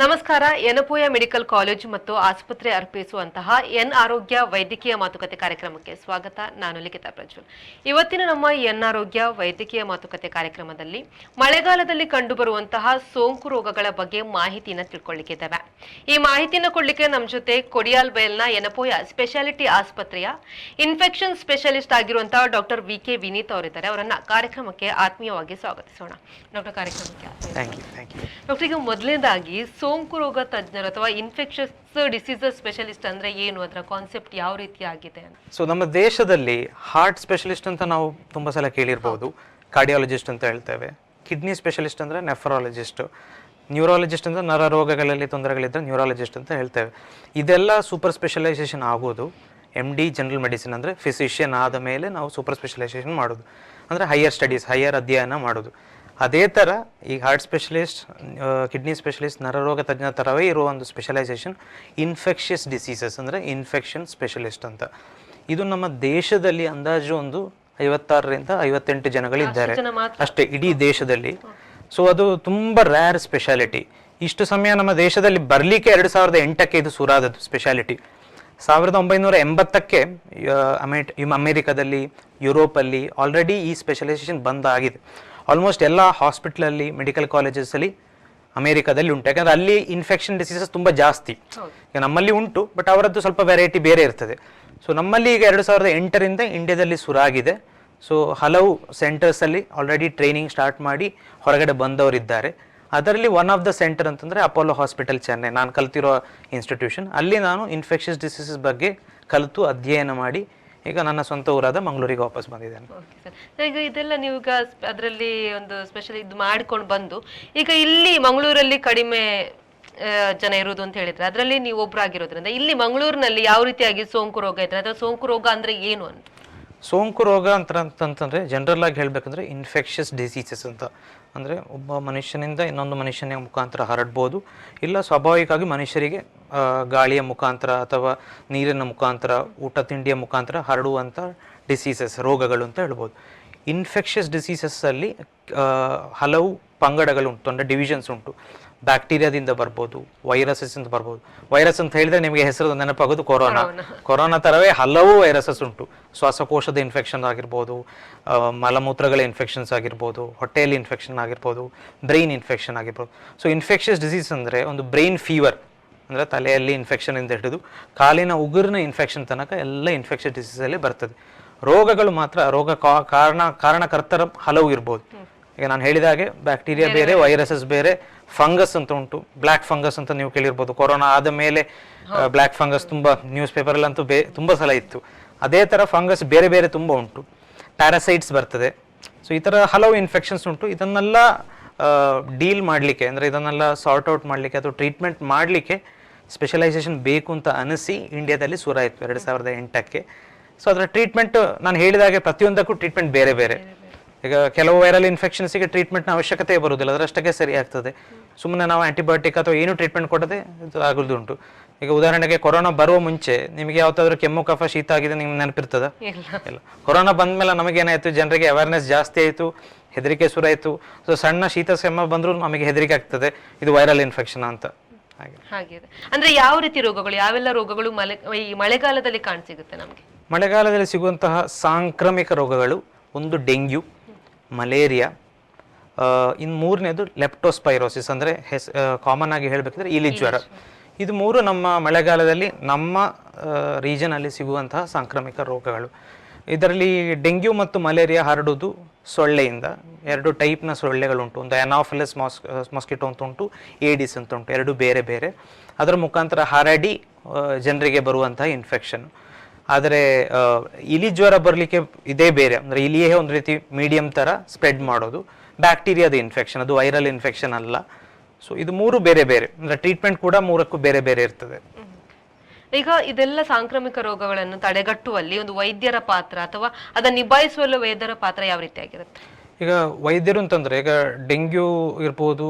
ನಮಸ್ಕಾರ. Yenepoya medical college ಮತ್ತು ಆಸ್ಪತ್ರೆ ಅರ್ಪಿಸುವಂತಹ ಎನ್ ಆರೋಗ್ಯ ವೈದ್ಯಕೀಯ ಮಾತುಕತೆ ಕಾರ್ಯಕ್ರಮಕ್ಕೆ ಸ್ವಾಗತ. ನಾನು ಲಿಖಿತಾ ಪ್ರಜ್ವಲ್. ಇವತ್ತಿನ ನಮ್ಮ ಎನ್ ಆರೋಗ್ಯ ವೈದ್ಯಕೀಯ ಮಾತುಕತೆ ಕಾರ್ಯಕ್ರಮದಲ್ಲಿ ಮಳೆಗಾಲದಲ್ಲಿ ಕಂಡುಬರುವಂತಹ ಸೋಂಕು ರೋಗಗಳ ಬಗ್ಗೆ ಮಾಹಿತಿನ ತಿಳ್ಕೊಳ್ಳಿಕ್ಕಿದ್ದೇವೆ ಈ ಮಾಹಿತಿನ ಕೊಡ್ಲಿಕ್ಕೆ ನಮ್ಮ ಜೊತೆ ಕೊಡಿಯಾಲ್ ಬೈಲ್ನ ಎನಪೋಯ ಸ್ಪೆಷಾಲಿಟಿ ಆಸ್ಪತ್ರೆಯ ಇನ್ಫೆಕ್ಷನ್ ಸ್ಪೆಷಲಿಸ್ಟ್ ಆಗಿರುವಂತಹ ಡಾಕ್ಟರ್ ವಿ ಕೆ ವಿನೀತ್ ಅವರಿದ್ದಾರೆ. ಅವರನ್ನ ಕಾರ್ಯಕ್ರಮಕ್ಕೆ ಆತ್ಮೀಯವಾಗಿ ಸ್ವಾಗತಿಸೋಣ. ಡಾಕ್ಟರ್ ಕಾರ್ಯಕ್ರಮಕ್ಕೆ ಡಾಕ್ಟರ್ ಈಗ ಮೊದಲನೇದಾಗಿ ಸೋಂಕು ರೋಗ ತಜ್ಞರು ಅಥವಾ ಇನ್ಫೆಕ್ಷಸ್ ಡಿಸೀಸಸ್ ಸ್ಪೆಷಲಿಸ್ಟ್ ಅಂದ್ರೆ ಏನು? ಅದರ ಕಾನ್ಸೆಪ್ಟ್ ಯಾವ ರೀತಿ ಆಗಿದೆ ಸೊ ನಮ್ಮ ದೇಶದಲ್ಲಿ ಹಾರ್ಟ್ ಸ್ಪೆಷಲಿಸ್ಟ್ ಅಂತ ನಾವು ತುಂಬ ಸಲ ಕೇಳಿರ್ಬೋದು. ಕಾರ್ಡಿಯಾಲಜಿಸ್ಟ್ ಅಂತ ಹೇಳ್ತೇವೆ. ಕಿಡ್ನಿ ಸ್ಪೆಷಲಿಸ್ಟ್ ಅಂದರೆ ನೆಫರಾಲಜಿಸ್ಟ್ ನ್ಯೂರಾಲಜಿಸ್ಟ್ ಅಂದರೆ ನರ ರೋಗಗಳಲ್ಲಿ ತೊಂದರೆಗಳಿದ್ದರೆ ನ್ಯೂರಾಲಜಿಸ್ಟ್ ಅಂತ ಹೇಳ್ತೇವೆ. ಇದೆಲ್ಲ ಸೂಪರ್ ಸ್ಪೆಷಲೈಸೇಷನ್ ಆಗೋದು. ಎಂ ಡಿ ಜನರಲ್ ಮೆಡಿಸಿನ್ ಅಂದರೆ ಫಿಸಿಷಿಯನ್ ಆದ ಮೇಲೆ ನಾವು ಸೂಪರ್ ಸ್ಪೆಷಲೈಸೇಷನ್ ಮಾಡೋದು. ಅಂದರೆ ಹೈಯರ್ ಸ್ಟಡೀಸ್ ಹೈಯರ್ ಅಧ್ಯಯನ ಮಾಡೋದು. ಅದೇ ಥರ ಈ ಹಾರ್ಟ್ ಸ್ಪೆಷಲಿಸ್ಟ್ ಕಿಡ್ನಿ ಸ್ಪೆಷಲಿಸ್ಟ್ ನರರೋಗ ತಜ್ಞ ಥರವೇ ಇರುವ ಒಂದು ಸ್ಪೆಷಲೈಸೇಷನ್ ಇನ್ಫೆಕ್ಷಿಯಸ್ ಡಿಸೀಸಸ್ ಅಂದರೆ ಇನ್ಫೆಕ್ಷನ್ ಸ್ಪೆಷಲಿಸ್ಟ್ ಅಂತ. ಇದು ನಮ್ಮ ದೇಶದಲ್ಲಿ ಅಂದಾಜು ಒಂದು ಐವತ್ತಾರರಿಂದ ಐವತ್ತೆಂಟು ಜನಗಳಿದ್ದಾರೆ ಅಷ್ಟೇ ಇಡೀ ದೇಶದಲ್ಲಿ. ಸೊ ಅದು ತುಂಬ ರ್ಯಾರ್ ಸ್ಪೆಷಾಲಿಟಿ ಇಷ್ಟು ಸಮಯ ನಮ್ಮ ದೇಶದಲ್ಲಿ ಬರಲಿಕ್ಕೆ ಎರಡು ಸಾವಿರದ ಎಂಟಕ್ಕೆ ಇದು ಸುರಾದದ್ದು ಸ್ಪೆಷಾಲಿಟಿ ಸಾವಿರದ ಒಂಬೈನೂರ ಎಂಬತ್ತಕ್ಕೆ ಅಮೆ ಅಮೆರಿಕದಲ್ಲಿ ಅಮೇರಿಕಾದಲ್ಲಿ ಯುರೋಪಲ್ಲಿ ಆಲ್ರೆಡಿ ಈ ಸ್ಪೆಷಲೈಸೇಷನ್ ಬಂದಾಗಿದೆ. ಆಲ್ಮೋಸ್ಟ್ ಎಲ್ಲ ಹಾಸ್ಪಿಟ್ಲಲ್ಲಿ ಮೆಡಿಕಲ್ ಕಾಲೇಜಸಲ್ಲಿ ಅಮೇರಿಕಾದಲ್ಲಿ ಉಂಟು. ಯಾಕಂದರೆ ಅಲ್ಲಿ ಇನ್ಫೆಕ್ಷನ್ ಡಿಸೀಸಸ್ ತುಂಬ ಜಾಸ್ತಿ. ಈಗ ನಮ್ಮಲ್ಲಿ ಉಂಟು ಬಟ್ ಅವರದ್ದು ಸ್ವಲ್ಪ ವೆರೈಟಿ ಬೇರೆ ಇರ್ತದೆ. ಸೊ ನಮ್ಮಲ್ಲಿ ಈಗ ಎರಡು ಸಾವಿರದ ಎಂಟರಿಂದ ಇಂಡಿಯಾದಲ್ಲಿ ಸುರಾಗಿದೆ ಸೊ ಹಲವು ಸೆಂಟರ್ಸಲ್ಲಿ ಆಲ್ರೆಡಿ ಟ್ರೈನಿಂಗ್ ಸ್ಟಾರ್ಟ್ ಮಾಡಿ ಹೊರಗಡೆ ಬಂದವರಿದ್ದಾರೆ. ಅದರಲ್ಲಿ ಒನ್ ಆಫ್ ದ ಸೆಂಟರ್ ಅಂತಂದರೆ ಅಪೋಲೋ ಹಾಸ್ಪಿಟಲ್ ಚೆನ್ನೈ ನಾನು ಕಲ್ತಿರೋ ಇನ್ಸ್ಟಿಟ್ಯೂಷನ್ ಅಲ್ಲಿ ನಾನು ಇನ್ಫೆಕ್ಷಸ್ ಡಿಸೀಸಸ್ ಬಗ್ಗೆ ಕಲಿತು ಅಧ್ಯಯನ ಮಾಡಿ ಈಗ ನನ್ನ ಸ್ವಂತ ಊರಾದ ಮಂಗಳೂರಿಗೆ ವಾಪಸ್ ಬಂದಿದ್ದೇನೆ. ಸರ್ ಈಗ ಇದೆಲ್ಲ ನೀವು ಈಗ ಅದರಲ್ಲಿ ಒಂದು ಸ್ಪೆಷಲ್ ಇದು ಮಾಡ್ಕೊಂಡು ಬಂದು ಈಗ ಇಲ್ಲಿ ಮಂಗಳೂರಲ್ಲಿ ಕಡಿಮೆ ಜನ ಇರುವುದು ಅಂತ ಹೇಳಿದ್ರೆ ಅದರಲ್ಲಿ ನೀವು ಒಬ್ರಾಗಿರೋದ್ರಿಂದ ಇಲ್ಲಿ ಮಂಗಳೂರಿನಲ್ಲಿ ಯಾವ ರೀತಿಯಾಗಿ ಸೋಂಕು ರೋಗ ಇದ್ರೆ ಅಥವಾ ಸೋಂಕು ರೋಗ ಅಂದ್ರೆ ಏನು ಅಂತ? ಸೋಂಕು ರೋಗ ಅಂತ ಅಂತಂತಂದರೆ ಜನರಲ್ ಆಗಿ ಹೇಳ್ಬೇಕಂದ್ರೆ ಇನ್ಫೆಕ್ಷಸ್ ಡಿಸೀಸಸ್ ಅಂತ. ಅಂದರೆ ಒಬ್ಬ ಮನುಷ್ಯನಿಂದ ಇನ್ನೊಂದು ಮನುಷ್ಯನ ಮುಖಾಂತರ ಹರಡ್ಬೋದು. ಇಲ್ಲ ಸ್ವಾಭಾವಿಕವಾಗಿ ಮನುಷ್ಯರಿಗೆ ಗಾಳಿಯ ಮುಖಾಂತರ ಅಥವಾ ನೀರಿನ ಮುಖಾಂತರ, ಊಟ ತಿಂಡಿಯ ಮುಖಾಂತರ ಹರಡುವಂಥ ಡಿಸೀಸಸ್ ರೋಗಗಳು ಅಂತ ಹೇಳ್ಬೋದು. ಇನ್ಫೆಕ್ಷಸ್ ಡಿಸೀಸಸ್ಸಲ್ಲಿ ಹಲವು ಪಂಗಡಗಳು ಉಂಟು ಅಂದರೆ ಡಿವಿಷನ್ಸ್ ಉಂಟು. ಬ್ಯಾಕ್ಟೀರಿಯಾದಿಂದ ಬರ್ಬೋದು ವೈರಸಸ್ ಅಂತ ಬರ್ಬೋದು. ವೈರಸ್ ಅಂತ ಹೇಳಿದ್ರೆ ನಿಮಗೆ ಹೆಸರು ನೆನಪಾಗೋದು ಕೊರೋನಾ. ಕೊರೋನಾ. ಥರವೇ ಹಲವು ವೈರಸಸ್ ಉಂಟು. ಶ್ವಾಸಕೋಶದ ಇನ್ಫೆಕ್ಷನ್ ಆಗಿರ್ಬೋದು ಮಲಮೂತ್ರಗಳ ಇನ್ಫೆಕ್ಷನ್ಸ್ ಆಗಿರ್ಬೋದು ಹೊಟ್ಟೆಯಲ್ಲಿ ಇನ್ಫೆಕ್ಷನ್ ಆಗಿರ್ಬೋದು ಬ್ರೈನ್ ಇನ್ಫೆಕ್ಷನ್ ಆಗಿರ್ಬೋದು. ಸೊ ಇನ್ಫೆಕ್ಷಸ್ ಡಿಸೀಸ್ ಅಂದರೆ ಒಂದು ಬ್ರೈನ್ ಫೀವರ್ ಅಂದರೆ ತಲೆಯಲ್ಲಿ ಇನ್ಫೆಕ್ಷನ್ ಇಂದ ಹಿಡಿದು ಕಾಲಿನ ಉಗುರಿನ ಇನ್ಫೆಕ್ಷನ್ ತನಕ ಎಲ್ಲ ಇನ್ಫೆಕ್ಷನ್ ಡಿಸೀಸಲ್ಲಿ ಬರ್ತದೆ. ರೋಗಗಳು ಮಾತ್ರ ರೋಗ ಕಾ- ಕಾರಣ ಕಾರಣಕರ್ತರ ಹಲವು ಇರ್ಬೋದು. ಈಗ ನಾನು ಹೇಳಿದ ಹಾಗೆ ಬ್ಯಾಕ್ಟೀರಿಯಾ ಬೇರೆ ವೈರಸಸ್ ಬೇರೆ ಫಂಗಸ್ ಅಂತ ಉಂಟು. ಬ್ಲ್ಯಾಕ್ ಫಂಗಸ್ ಅಂತ ನೀವು ಕೇಳಿರ್ಬೋದು. ಕೊರೋನಾ ಆದ ಮೇಲೆ ಬ್ಲ್ಯಾಕ್ ಫಂಗಸ್ ತುಂಬ ನ್ಯೂಸ್ ಪೇಪರಲ್ಲಂತೂ ಬೇ ತುಂಬ ಸಲ ಇತ್ತು. ಅದೇ ಥರ ಫಂಗಸ್ ಬೇರೆ ಬೇರೆ ತುಂಬ ಉಂಟು. ಪ್ಯಾರಾಸೈಟ್ಸ್ ಬರ್ತದೆ. ಸೊ ಈ ಥರ ಹಲವು ಇನ್ಫೆಕ್ಷನ್ಸ್ ಉಂಟು. ಇದನ್ನೆಲ್ಲ ಡೀಲ್ ಮಾಡಲಿಕ್ಕೆ ಅಂದರೆ ಇದನ್ನೆಲ್ಲ ಸಾರ್ಟ್ ಔಟ್ ಮಾಡಲಿಕ್ಕೆ ಅಥವಾ ಟ್ರೀಟ್ಮೆಂಟ್ ಮಾಡಲಿಕ್ಕೆ ಸ್ಪೆಷಲೈಸೇಷನ್ ಬೇಕು ಅಂತ ಅನಿಸಿ ಇಂಡಿಯಾದಲ್ಲಿ ಸುರಾಯಿತು ಎರಡು ಸಾವಿರದ ಎಂಟಕ್ಕೆ. ಸೊ ಅದರ ಟ್ರೀಟ್ಮೆಂಟ್ ನಾನು ಹೇಳಿದಾಗೆ ಪ್ರತಿಯೊಂದಕ್ಕೂ ಟ್ರೀಟ್ಮೆಂಟ್ ಬೇರೆ ಬೇರೆ. ಈಗ ಕೆಲವು ವೈರಲ್ ಇನ್ಫೆಕ್ಷನ್ಸಿಗೆ ಟ್ರೀಟ್ಮೆಂಟ್ನ ಅವಶ್ಯಕತೆ ಬರುವುದಿಲ್ಲ. ಅದರಷ್ಟಕ್ಕೆ ಸರಿ ಆಗ್ತದೆ. ಸುಮ್ಮನೆ ನಾವು ಆಂಟಿಬಯೋಟಿಕ್ ಅಥವಾ ಏನು ಟ್ರೀಟ್ಮೆಂಟ್ ಕೊಡದೆ ಇದು ಆಗೋದುಂಟು ಈಗ ಉದಾಹರಣೆಗೆ ಕೊರೋನಾ ಬರುವ ಮುಂಚೆ ನಿಮಗೆ ಯಾವತ್ತಾದ್ರೂ ಕೆಮ್ಮು ಕಫ ಶೀತ ಆಗಿದೆ ನಿಮ್ಗೆ ನೆನಪಿರ್ತದ? ಇಲ್ಲ. ಕೊರೋನಾ ಬಂದ್ಮೇಲೆ ನಮಗೇನಾಯ್ತು ಜನರಿಗೆ ಅವೇರ್ನೆಸ್ ಜಾಸ್ತಿ ಆಯಿತು ಹೆದರಿಕೆ ಶುರು ಸೊ ಸಣ್ಣ ಶೀತ ಸೆಮ್ಮ ಬಂದರೂ ನಮಗೆ ಹೆದರಿಕೆ ಆಗ್ತದೆ. ಇದು ವೈರಲ್ ಇನ್ಫೆಕ್ಷನ್ ಅಂತ. ಹಾಗೆ. ಅಂದ್ರೆ ಯಾವ ರೀತಿ ರೋಗಗಳು ಯಾವೆಲ್ಲ ರೋಗಗಳು ಮಳೆ ಈ ಮಳೆಗಾಲದಲ್ಲಿ ಕಾಣಸಿಗುತ್ತೆ ನಮಗೆ? ಮಳೆಗಾಲದಲ್ಲಿ ಸಿಗುವಂತಹ ಸಾಂಕ್ರಾಮಿಕ ರೋಗಗಳು ಒಂದು ಡೆಂಗ್ಯೂ ಮಲೇರಿಯಾ ಇನ್ನು ಮೂರನೇದು ಲೆಪ್ಟೋಸ್ಪೈರೋಸಿಸ್ ಅಂದರೆ ಹೆಸ್ ಕಾಮನ್ ಆಗಿ ಹೇಳಬೇಕಂದ್ರೆ ಇಲಿ ಜ್ವರ. ಇದು ಮೂರು ನಮ್ಮ ಮಳೆಗಾಲದಲ್ಲಿ ನಮ್ಮ ರೀಜನಲ್ಲಿ ಸಿಗುವಂತಹ ಸಾಂಕ್ರಾಮಿಕ ರೋಗಗಳು. ಇದರಲ್ಲಿ ಡೆಂಗ್ಯೂ ಮತ್ತು ಮಲೇರಿಯಾ ಹರಡೋದು ಸೊಳ್ಳೆಯಿಂದ. ಎರಡು ಟೈಪ್ನ ಸೊಳ್ಳೆಗಳುಂಟು. ಒಂದು ಅನಾಫಿಲಸ್ ಮಾಸ್ ಮಾಸ್ಕಿಟೋ ಅಂತ ಉಂಟು ಏಡಿಸ್ ಅಂತ ಉಂಟು. ಎರಡು ಬೇರೆ ಬೇರೆ. ಅದರ ಮುಖಾಂತರ ಹರಡಿ ಜನರಿಗೆ ಬರುವಂತಹ ಇನ್ಫೆಕ್ಷನ್ ಆದರೆ ಇಲಿ ಜ್ವರ ಬರಲಿಕ್ಕೆ ಇದೇ ಬೇರೆ. ಅಂದರೆ ಇಲಿಯೇ ಒಂದು ರೀತಿ ಮೀಡಿಯಂ ಥರ ಸ್ಪ್ರೆಡ್ ಮಾಡೋದು. ಬ್ಯಾಕ್ಟೀರಿಯಾದ ಇನ್ಫೆಕ್ಷನ್ ಅದು ವೈರಲ್ ಇನ್ಫೆಕ್ಷನ್ ಅಲ್ಲ. ಸೊ ಇದು ಮೂರು ಬೇರೆ ಬೇರೆ. ಅಂದರೆ ಟ್ರೀಟ್ಮೆಂಟ್ ಕೂಡ ಮೂರಕ್ಕೂ ಬೇರೆ ಬೇರೆ ಇರ್ತದೆ. ಈಗ ಇದೆಲ್ಲ ಸಾಂಕ್ರಾಮಿಕ ರೋಗಗಳನ್ನು ತಡೆಗಟ್ಟುವಲ್ಲಿ ಒಂದು ವೈದ್ಯರ ಪಾತ್ರ ಅಥವಾ ಅದನ್ನು ನಿಭಾಯಿಸುವಲ್ಲಿ ವೈದ್ಯರ ಪಾತ್ರ ಯಾವ ರೀತಿಯಾಗಿರುತ್ತೆ? ಈಗ ವೈದ್ಯರು ಅಂತಂದರೆ ಈಗ ಡೆಂಗ್ಯೂ ಇರ್ಬೋದು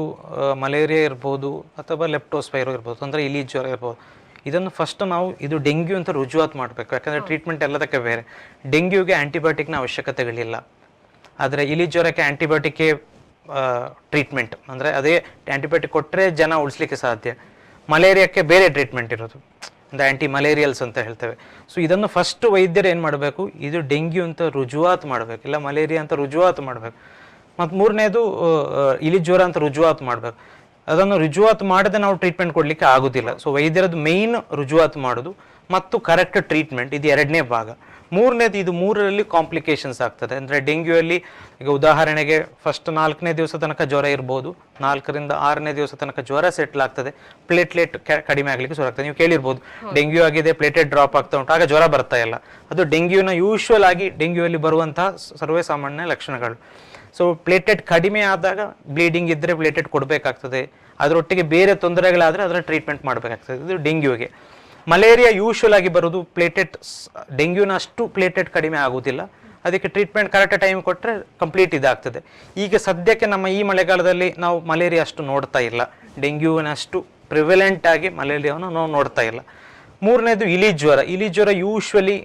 ಮಲೇರಿಯಾ ಇರ್ಬೋದು ಅಥವಾ ಲೆಪ್ಟೋಸ್ಪೈರೋ ಇರ್ಬೋದು ಅಂದರೆ ಇಲಿ ಜ್ವರ ಇರ್ಬೋದು. ಇದನ್ನು ಫಸ್ಟ್ ನಾವು ಇದು ಡೆಂಗ್ಯೂ ಅಂತ ರುಜುವಾತ್ ಮಾಡಬೇಕು. ಯಾಕಂದರೆ ಟ್ರೀಟ್ಮೆಂಟ್ ಎಲ್ಲದಕ್ಕೆ ಬೇರೆ. ಡೆಂಗ್ಯೂಗೆ ಆ್ಯಂಟಿಬಯೋಟಿಕ್ನ ಅವಶ್ಯಕತೆಗಳಿಲ್ಲ. ಆದರೆ ಇಲಿ ಜ್ವರಕ್ಕೆ ಆ್ಯಂಟಿಬಯೋಟಿಕ್ಕೇ ಟ್ರೀಟ್ಮೆಂಟ್ ಅಂದರೆ ಅದೇ ಆ್ಯಂಟಿಬಯೋಟಿಕ್ ಕೊಟ್ಟರೆ ಜನ ಉಳಿಸ್ಲಿಕ್ಕೆ ಸಾಧ್ಯ. ಮಲೇರಿಯಾಕ್ಕೆ ಬೇರೆ ಟ್ರೀಟ್ಮೆಂಟ್ ಇರೋದು. ಅಂದರೆ ಆ್ಯಂಟಿ ಮಲೇರಿಯಲ್ಸ್ ಅಂತ ಹೇಳ್ತೇವೆ. ಸೊ ಇದನ್ನು ಫಸ್ಟ್ ವೈದ್ಯರು ಏನು ಮಾಡಬೇಕು? ಇದು ಡೆಂಗ್ಯೂ ಅಂತ ರುಜುವಾತು ಮಾಡಬೇಕು. ಇಲ್ಲ ಮಲೇರಿಯಾ ಅಂತ ರುಜುವಾತು ಮಾಡಬೇಕು. ಮತ್ತು ಮೂರನೇದು ಇಲಿ ಜ್ವರ ಅಂತ ರುಜುವಾತು ಮಾಡಬೇಕು. ಅದನ್ನು ರುಜುವಾತು ಮಾಡದೆ ನಾವು ಟ್ರೀಟ್ಮೆಂಟ್ ಕೊಡಲಿಕ್ಕೆ ಆಗೋದಿಲ್ಲ. ಸೊ ವೈದ್ಯರದ್ದು ಮೇಯ್ನ್ ರುಜುವಾತು ಮಾಡೋದು ಮತ್ತು ಕರೆಕ್ಟ್ ಟ್ರೀಟ್ಮೆಂಟ್ ಇದು ಎರಡನೇ ಭಾಗ. ಮೂರನೇದು ಇದು ಮೂರರಲ್ಲಿ ಕಾಂಪ್ಲಿಕೇಶನ್ಸ್ ಆಗ್ತದೆ. ಅಂದರೆ ಡೆಂಗ್ಯೂಯಲ್ಲಿ ಈಗ ಉದಾಹರಣೆಗೆ ಫಸ್ಟ್ ನಾಲ್ಕನೇ ದಿವಸ ತನಕ ಜ್ವರ ಇರ್ಬೋದು ನಾಲ್ಕರಿಂದ ಆರನೇ ದಿವಸ ತನಕ ಜ್ವರ ಸೆಟ್ಲ್ ಆಗ್ತದೆ. ಪ್ಲೇಟ್ಲೆಟ್ ಕಡಿಮೆ ಆಗಲಿಕ್ಕೆ ಶುರು ಆಗ್ತದೆ. ನೀವು ಕೇಳಿರ್ಬೋದು ಡೆಂಗ್ಯೂ ಆಗಿದೆ ಪ್ಲೇಟ್ಲೆಟ್ ಡ್ರಾಪ್ ಆಗ್ತಾ ಉಂಟು ಆಗ ಜ್ವರ ಬರ್ತಾ ಇಲ್ಲ. ಅದು ಡೆಂಗ್ಯೂನ ಯೂಶ್ವಲ್ ಆಗಿ ಡೆಂಗ್ಯೂಯಲ್ಲಿ ಬರುವಂತಹ ಸರ್ವೇ ಸಾಮಾನ್ಯ ಲಕ್ಷಣಗಳು. ಸೊ ಪ್ಲೇಟೆಟ್ ಕಡಿಮೆ ಆದಾಗ ಬ್ಲೀಡಿಂಗ್ ಇದ್ದರೆ ಪ್ಲೇಟೆಟ್ ಕೊಡಬೇಕಾಗ್ತದೆ. ಅದರೊಟ್ಟಿಗೆ ಬೇರೆ ತೊಂದರೆಗಳಾದರೆ ಅದರ ಟ್ರೀಟ್ಮೆಂಟ್ ಮಾಡಬೇಕಾಗ್ತದೆ. ಇದು ಡೆಂಗ್ಯೂಗೆ. ಮಲೇರಿಯಾ ಯೂಶ್ವಲ್ ಆಗಿ ಬರೋದು ಪ್ಲೇಟೆಟ್ ಡೆಂಗ್ಯೂನ ಅಷ್ಟು ಪ್ಲೇಟೆಟ್ ಕಡಿಮೆ ಆಗುವುದಿಲ್ಲ ಅದಕ್ಕೆ ಟ್ರೀಟ್ಮೆಂಟ್ ಕರೆಕ್ಟ್ ಟೈಮ್ ಕೊಟ್ಟರೆ ಕಂಪ್ಲೀಟ್ ಇದಾಗ್ತದೆ. ಈಗ ಸದ್ಯಕ್ಕೆ ನಮ್ಮ ಈ ಮಳೆಗಾಲದಲ್ಲಿ ನಾವು ಮಲೇರಿಯಾ ಅಷ್ಟು ನೋಡ್ತಾ ಇಲ್ಲ. ಡೆಂಗ್ಯೂನಷ್ಟು ಪ್ರಿವೆಲೆಂಟ್ ಆಗಿ ಮಲೇರಿಯಾವನ್ನು ನಾವು ನೋಡ್ತಾ ಇಲ್ಲ. ಮೂರನೇದು ಇಲಿ ಜ್ವರ. ಇಲಿ ಜ್ವರ ಯೂಶ್ವಲಿ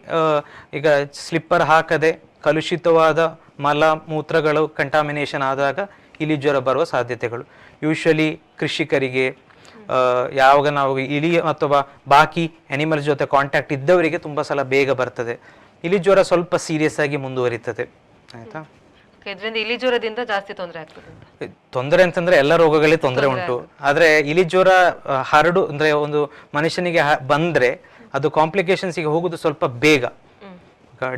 ಈಗ ಸ್ಲಿಪ್ಪರ್ ಹಾಕದೆ ಕಲುಷಿತವಾದ ಮಲ ಮೂತ್ರಗಳು ಕಂಟಾಮಿನೇಷನ್ ಆದಾಗ ಇಲಿ ಜ್ವರ ಬರುವ ಸಾಧ್ಯತೆಗಳು. ಯೂಶ್ವಲಿ ಕೃಷಿಕರಿಗೆ ಯಾವಾಗ ನಾವು ಇಲಿ ಅಥವಾ ಬಾಕಿ ಅನಿಮಲ್ ಜೊತೆ ಕಾಂಟ್ಯಾಕ್ಟ್ ಇದ್ದವರಿಗೆ ತುಂಬ ಸಲ ಬೇಗ ಬರ್ತದೆ. ಇಲಿ ಜ್ವರ ಸ್ವಲ್ಪ ಸೀರಿಯಸ್ ಆಗಿ ಮುಂದುವರಿತದೆ. ಆಯ್ತಾ? ಇದರಿಂದ ಇಲಿ ಜ್ವರದಿಂದ ಜಾಸ್ತಿ ತೊಂದರೆ ಆಗ್ತದೆ ತೊಂದರೆ ಅಂತಂದ್ರೆ ಎಲ್ಲ ರೋಗಗಳಿಗೆ ತೊಂದರೆ ಉಂಟು. ಆದ್ರೆ ಇಲಿ ಜ್ವರ ಹರಡು ಅಂದ್ರೆ ಒಂದು ಮನುಷ್ಯನಿಗೆ ಬಂದ್ರೆ ಅದು ಕಾಂಪ್ಲಿಕೇಶನ್ಸ್ಗೆ ಹೋಗುದು ಸ್ವಲ್ಪ ಬೇಗ.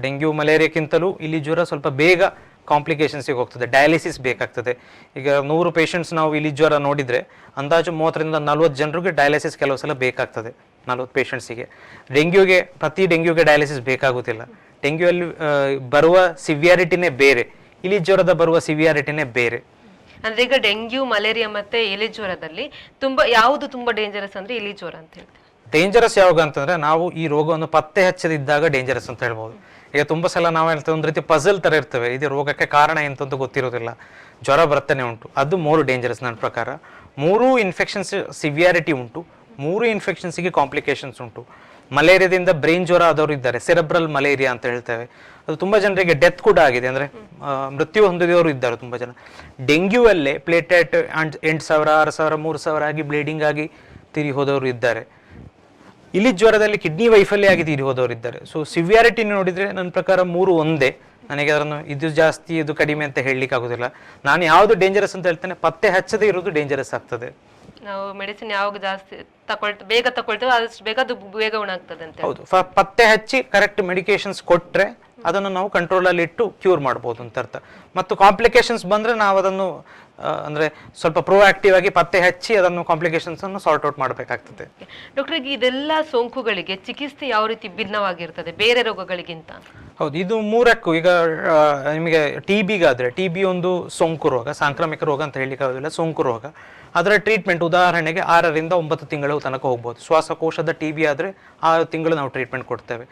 ಡೆಂಗ್ಯೂ ಮಲೇರಿಯಾಕ್ಕಿಂತಲೂ ಇಲ್ಲಿ ಜ್ವರ ಸ್ವಲ್ಪ ಬೇಗ ಕಾಂಪ್ಲಿಕೇಶನ್ಸಿಗೆ ಹೋಗ್ತದೆ. ಡಯಾಲಿಸಿಸ್ ಬೇಕಾಗ್ತದೆ. ಈಗ ನೂರು ಪೇಷಂಟ್ಸ್ ನಾವು ಇಲ್ಲಿ ಜ್ವರ ನೋಡಿದರೆ ಅಂದಾಜು ಮೂವತ್ತರಿಂದ ನಲ್ವತ್ತು ಜನರಿಗೆ ಡಯಾಲಿಸಿಸ್ ಕೆಲವು ಸಲ ಬೇಕಾಗ್ತದೆ ನಲ್ವತ್ತು ಪೇಷಂಟ್ಸಿಗೆ ಡೆಂಗ್ಯೂಗೆ ಪ್ರತಿ ಡೆಂಗ್ಯೂಗೆ ಡಯಾಲಿಸಿಸ್ ಬೇಕಾಗುತ್ತಿಲ್ಲ ಡೆಂಗ್ಯೂ ಅಲ್ಲಿ ಬರುವ ಸಿವಿಯಾರಿಟಿನೇ ಬೇರೆ. ಇಲಿ ಜ್ವರದ ಬರುವ ಸಿವಿಯಾರಿಟಿನೇ ಬೇರೆ. ಅಂದ್ರೆ ಈಗ ಡೆಂಗ್ಯೂ ಮಲೇರಿಯಾ ಮತ್ತೆ ಇಲಿ ಜ್ವರದಲ್ಲಿ ತುಂಬಾ ಯಾವುದು ತುಂಬಾ ಡೇಂಜರಸ್ ಅಂದ್ರೆ ಇಲಿ ಜ್ವರ ಅಂತ ಹೇಳ್ತೀವಿ ಡೇಂಜರಸ್ ಯಾವಾಗ ಅಂತಂದ್ರೆ ನಾವು ಈ ರೋಗವನ್ನು ಪತ್ತೆ ಹಚ್ಚದಿದ್ದಾಗ ಡೇಂಜರಸ್ ಅಂತ ಹೇಳ್ಬೋದು. ಈಗ ತುಂಬಾ ಸಲ ನಾವು ಹೇಳ್ತೇವೆ ಒಂದು ರೀತಿ ಪಜಲ್ ತರ ಇರ್ತವೆ. ಇದು ರೋಗಕ್ಕೆ ಕಾರಣ ಎಂತಂತ ಗೊತ್ತಿರೋದಿಲ್ಲ. ಜ್ವರ ಬರ್ತಾನೆ ಉಂಟು. ಅದು ಮೂರು ಡೇಂಜರಸ್ ನನ್ನ ಪ್ರಕಾರ. ಮೂರೂ ಇನ್ಫೆಕ್ಷನ್ಸ್ ಸಿವಿಯಾರಿಟಿ ಉಂಟು. ಮೂರು ಇನ್ಫೆಕ್ಷನ್ಸಿಗೆ ಕಾಂಪ್ಲಿಕೇಶನ್ಸ್ ಉಂಟು. ಮಲೇರಿಯಾದಿಂದ ಬ್ರೈನ್ ಜ್ವರ ಆದವರು ಇದ್ದಾರೆ. ಸೆರೆಬ್ರಲ್ ಮಲೇರಿಯಾ ಅಂತ ಹೇಳ್ತೇವೆ. ಅದು ತುಂಬ ಜನರಿಗೆ ಡೆತ್ ಕೂಡ ಆಗಿದೆ. ಅಂದರೆ ಮೃತ್ಯು ಹೊಂದಿದವರು ಇದ್ದಾರೆ ತುಂಬ ಜನ. ಡೆಂಗ್ಯೂ ಅಲ್ಲೇ ಪ್ಲೇಟೆಟ್ ಎಂಟು ಸಾವಿರ, ಆರು ಸಾವಿರ, ಮೂರು ಸಾವಿರ ಆಗಿ ಬ್ಲೀಡಿಂಗ್ ಆಗಿ ತಿರಿ ಹೋದವರು ಇದ್ದಾರೆ. ಇಲಿ ಜ್ವರದಲ್ಲಿ ಕಿಡ್ನಿ ವೈಫಲ್ಯ ಆಗಿದೆ ತೀರಿ ಹೋದವರು ಇದ್ದಾರೆ ಸೊ ಸಿವಿಯಾರಿಟಿ ನೋಡಿದ್ರೆ ನನ್ನ ಪ್ರಕಾರ ಮೂರು ಒಂದೇ. ನನಗೆ ಅದನ್ನು ಇದು ಜಾಸ್ತಿ ಇದು ಕಡಿಮೆ ಅಂತ ಹೇಳಲಿಕ್ಕೆ ಆಗೋದಿಲ್ಲ. ನಾನು ಯಾವುದು ಡೇಂಜರಸ್ ಅಂತ ಹೇಳ್ತೇನೆ ಪತ್ತೆ ಹಚ್ಚದೇ ಇರೋದು ಡೇಂಜರಸ್ ಆಗ್ತದೆ. ನಾವು ಮೆಡಿಸಿನ್ ಯಾವಾಗ ಜಾಸ್ತಿ ತಕೊಳ್ತ ಬೇಗ ತಕೊಳ್ತೇವೆ ಆದಷ್ಟು ಬೇಗ ಅದು ಬೇಗ ಉಣಾಗ್ತದೆ ಅಂತ ಹೌದು. ಫ- ಪತ್ತೆ ಹಚ್ಚಿ ಕರೆಕ್ಟ್ ಮೆಡಿಕೇಶನ್ಸ್ ಕೊಟ್ರೆ ಅದನ್ನು ನಾವು ಕಂಟ್ರೋಲಲ್ಲಿ ಇಟ್ಟು ಕ್ಯೂರ್ ಮಾಡ್ಬೋದು ಅಂತ ಅರ್ಥ. ಮತ್ತು ಕಾಂಪ್ಲಿಕೇಶನ್ಸ್ ಬಂದರೆ ನಾವು ಅದನ್ನು ಅಂದರೆ ಸ್ವಲ್ಪ ಪ್ರೋಆಕ್ಟಿವ್ ಆಗಿ ಪತ್ತೆ ಹಚ್ಚಿ ಅದನ್ನು ಕಾಂಪ್ಲಿಕೇಶನ್ಸ್ ಅನ್ನು ಸಾರ್ಟ್ ಔಟ್ ಮಾಡಬೇಕಾಗ್ತದೆ. ಡಾಕ್ಟರ್ ಈಗ ಇದೆಲ್ಲ ಸೋಂಕುಗಳಿಗೆ ಚಿಕಿತ್ಸೆ ಯಾವ ರೀತಿ ಭಿನ್ನವಾಗಿರ್ತದೆ? ಬೇರೆ ರೋಗಗಳಿಗಿಂತ? ಹೌದು ಇದು ಮೂರಕ್ಕೂ. ಈಗ ನಿಮಗೆ ಟಿ ಬಿಗಾದರೆ ಟಿ ಬಿ ಒಂದು ಸೋಂಕು ರೋಗ ಸಾಂಕ್ರಾಮಿಕ ರೋಗ ಅಂತ ಹೇಳಲಿಕ್ಕೆ ಆಗೋದಿಲ್ಲ ಸೋಂಕು ರೋಗ. ಅದರ ಟ್ರೀಟ್ಮೆಂಟ್ ಉದಾಹರಣೆಗೆ ಆರರಿಂದ ಒಂಬತ್ತು ತಿಂಗಳ ತನಕ ಹೋಗ್ಬೋದು. ಶ್ವಾಸಕೋಶದ ಟಿ ಬಿ ಆದರೆ ಆರು ತಿಂಗಳು ನಾವು ಟ್ರೀಟ್ಮೆಂಟ್ ಕೊಡ್ತೇವೆ.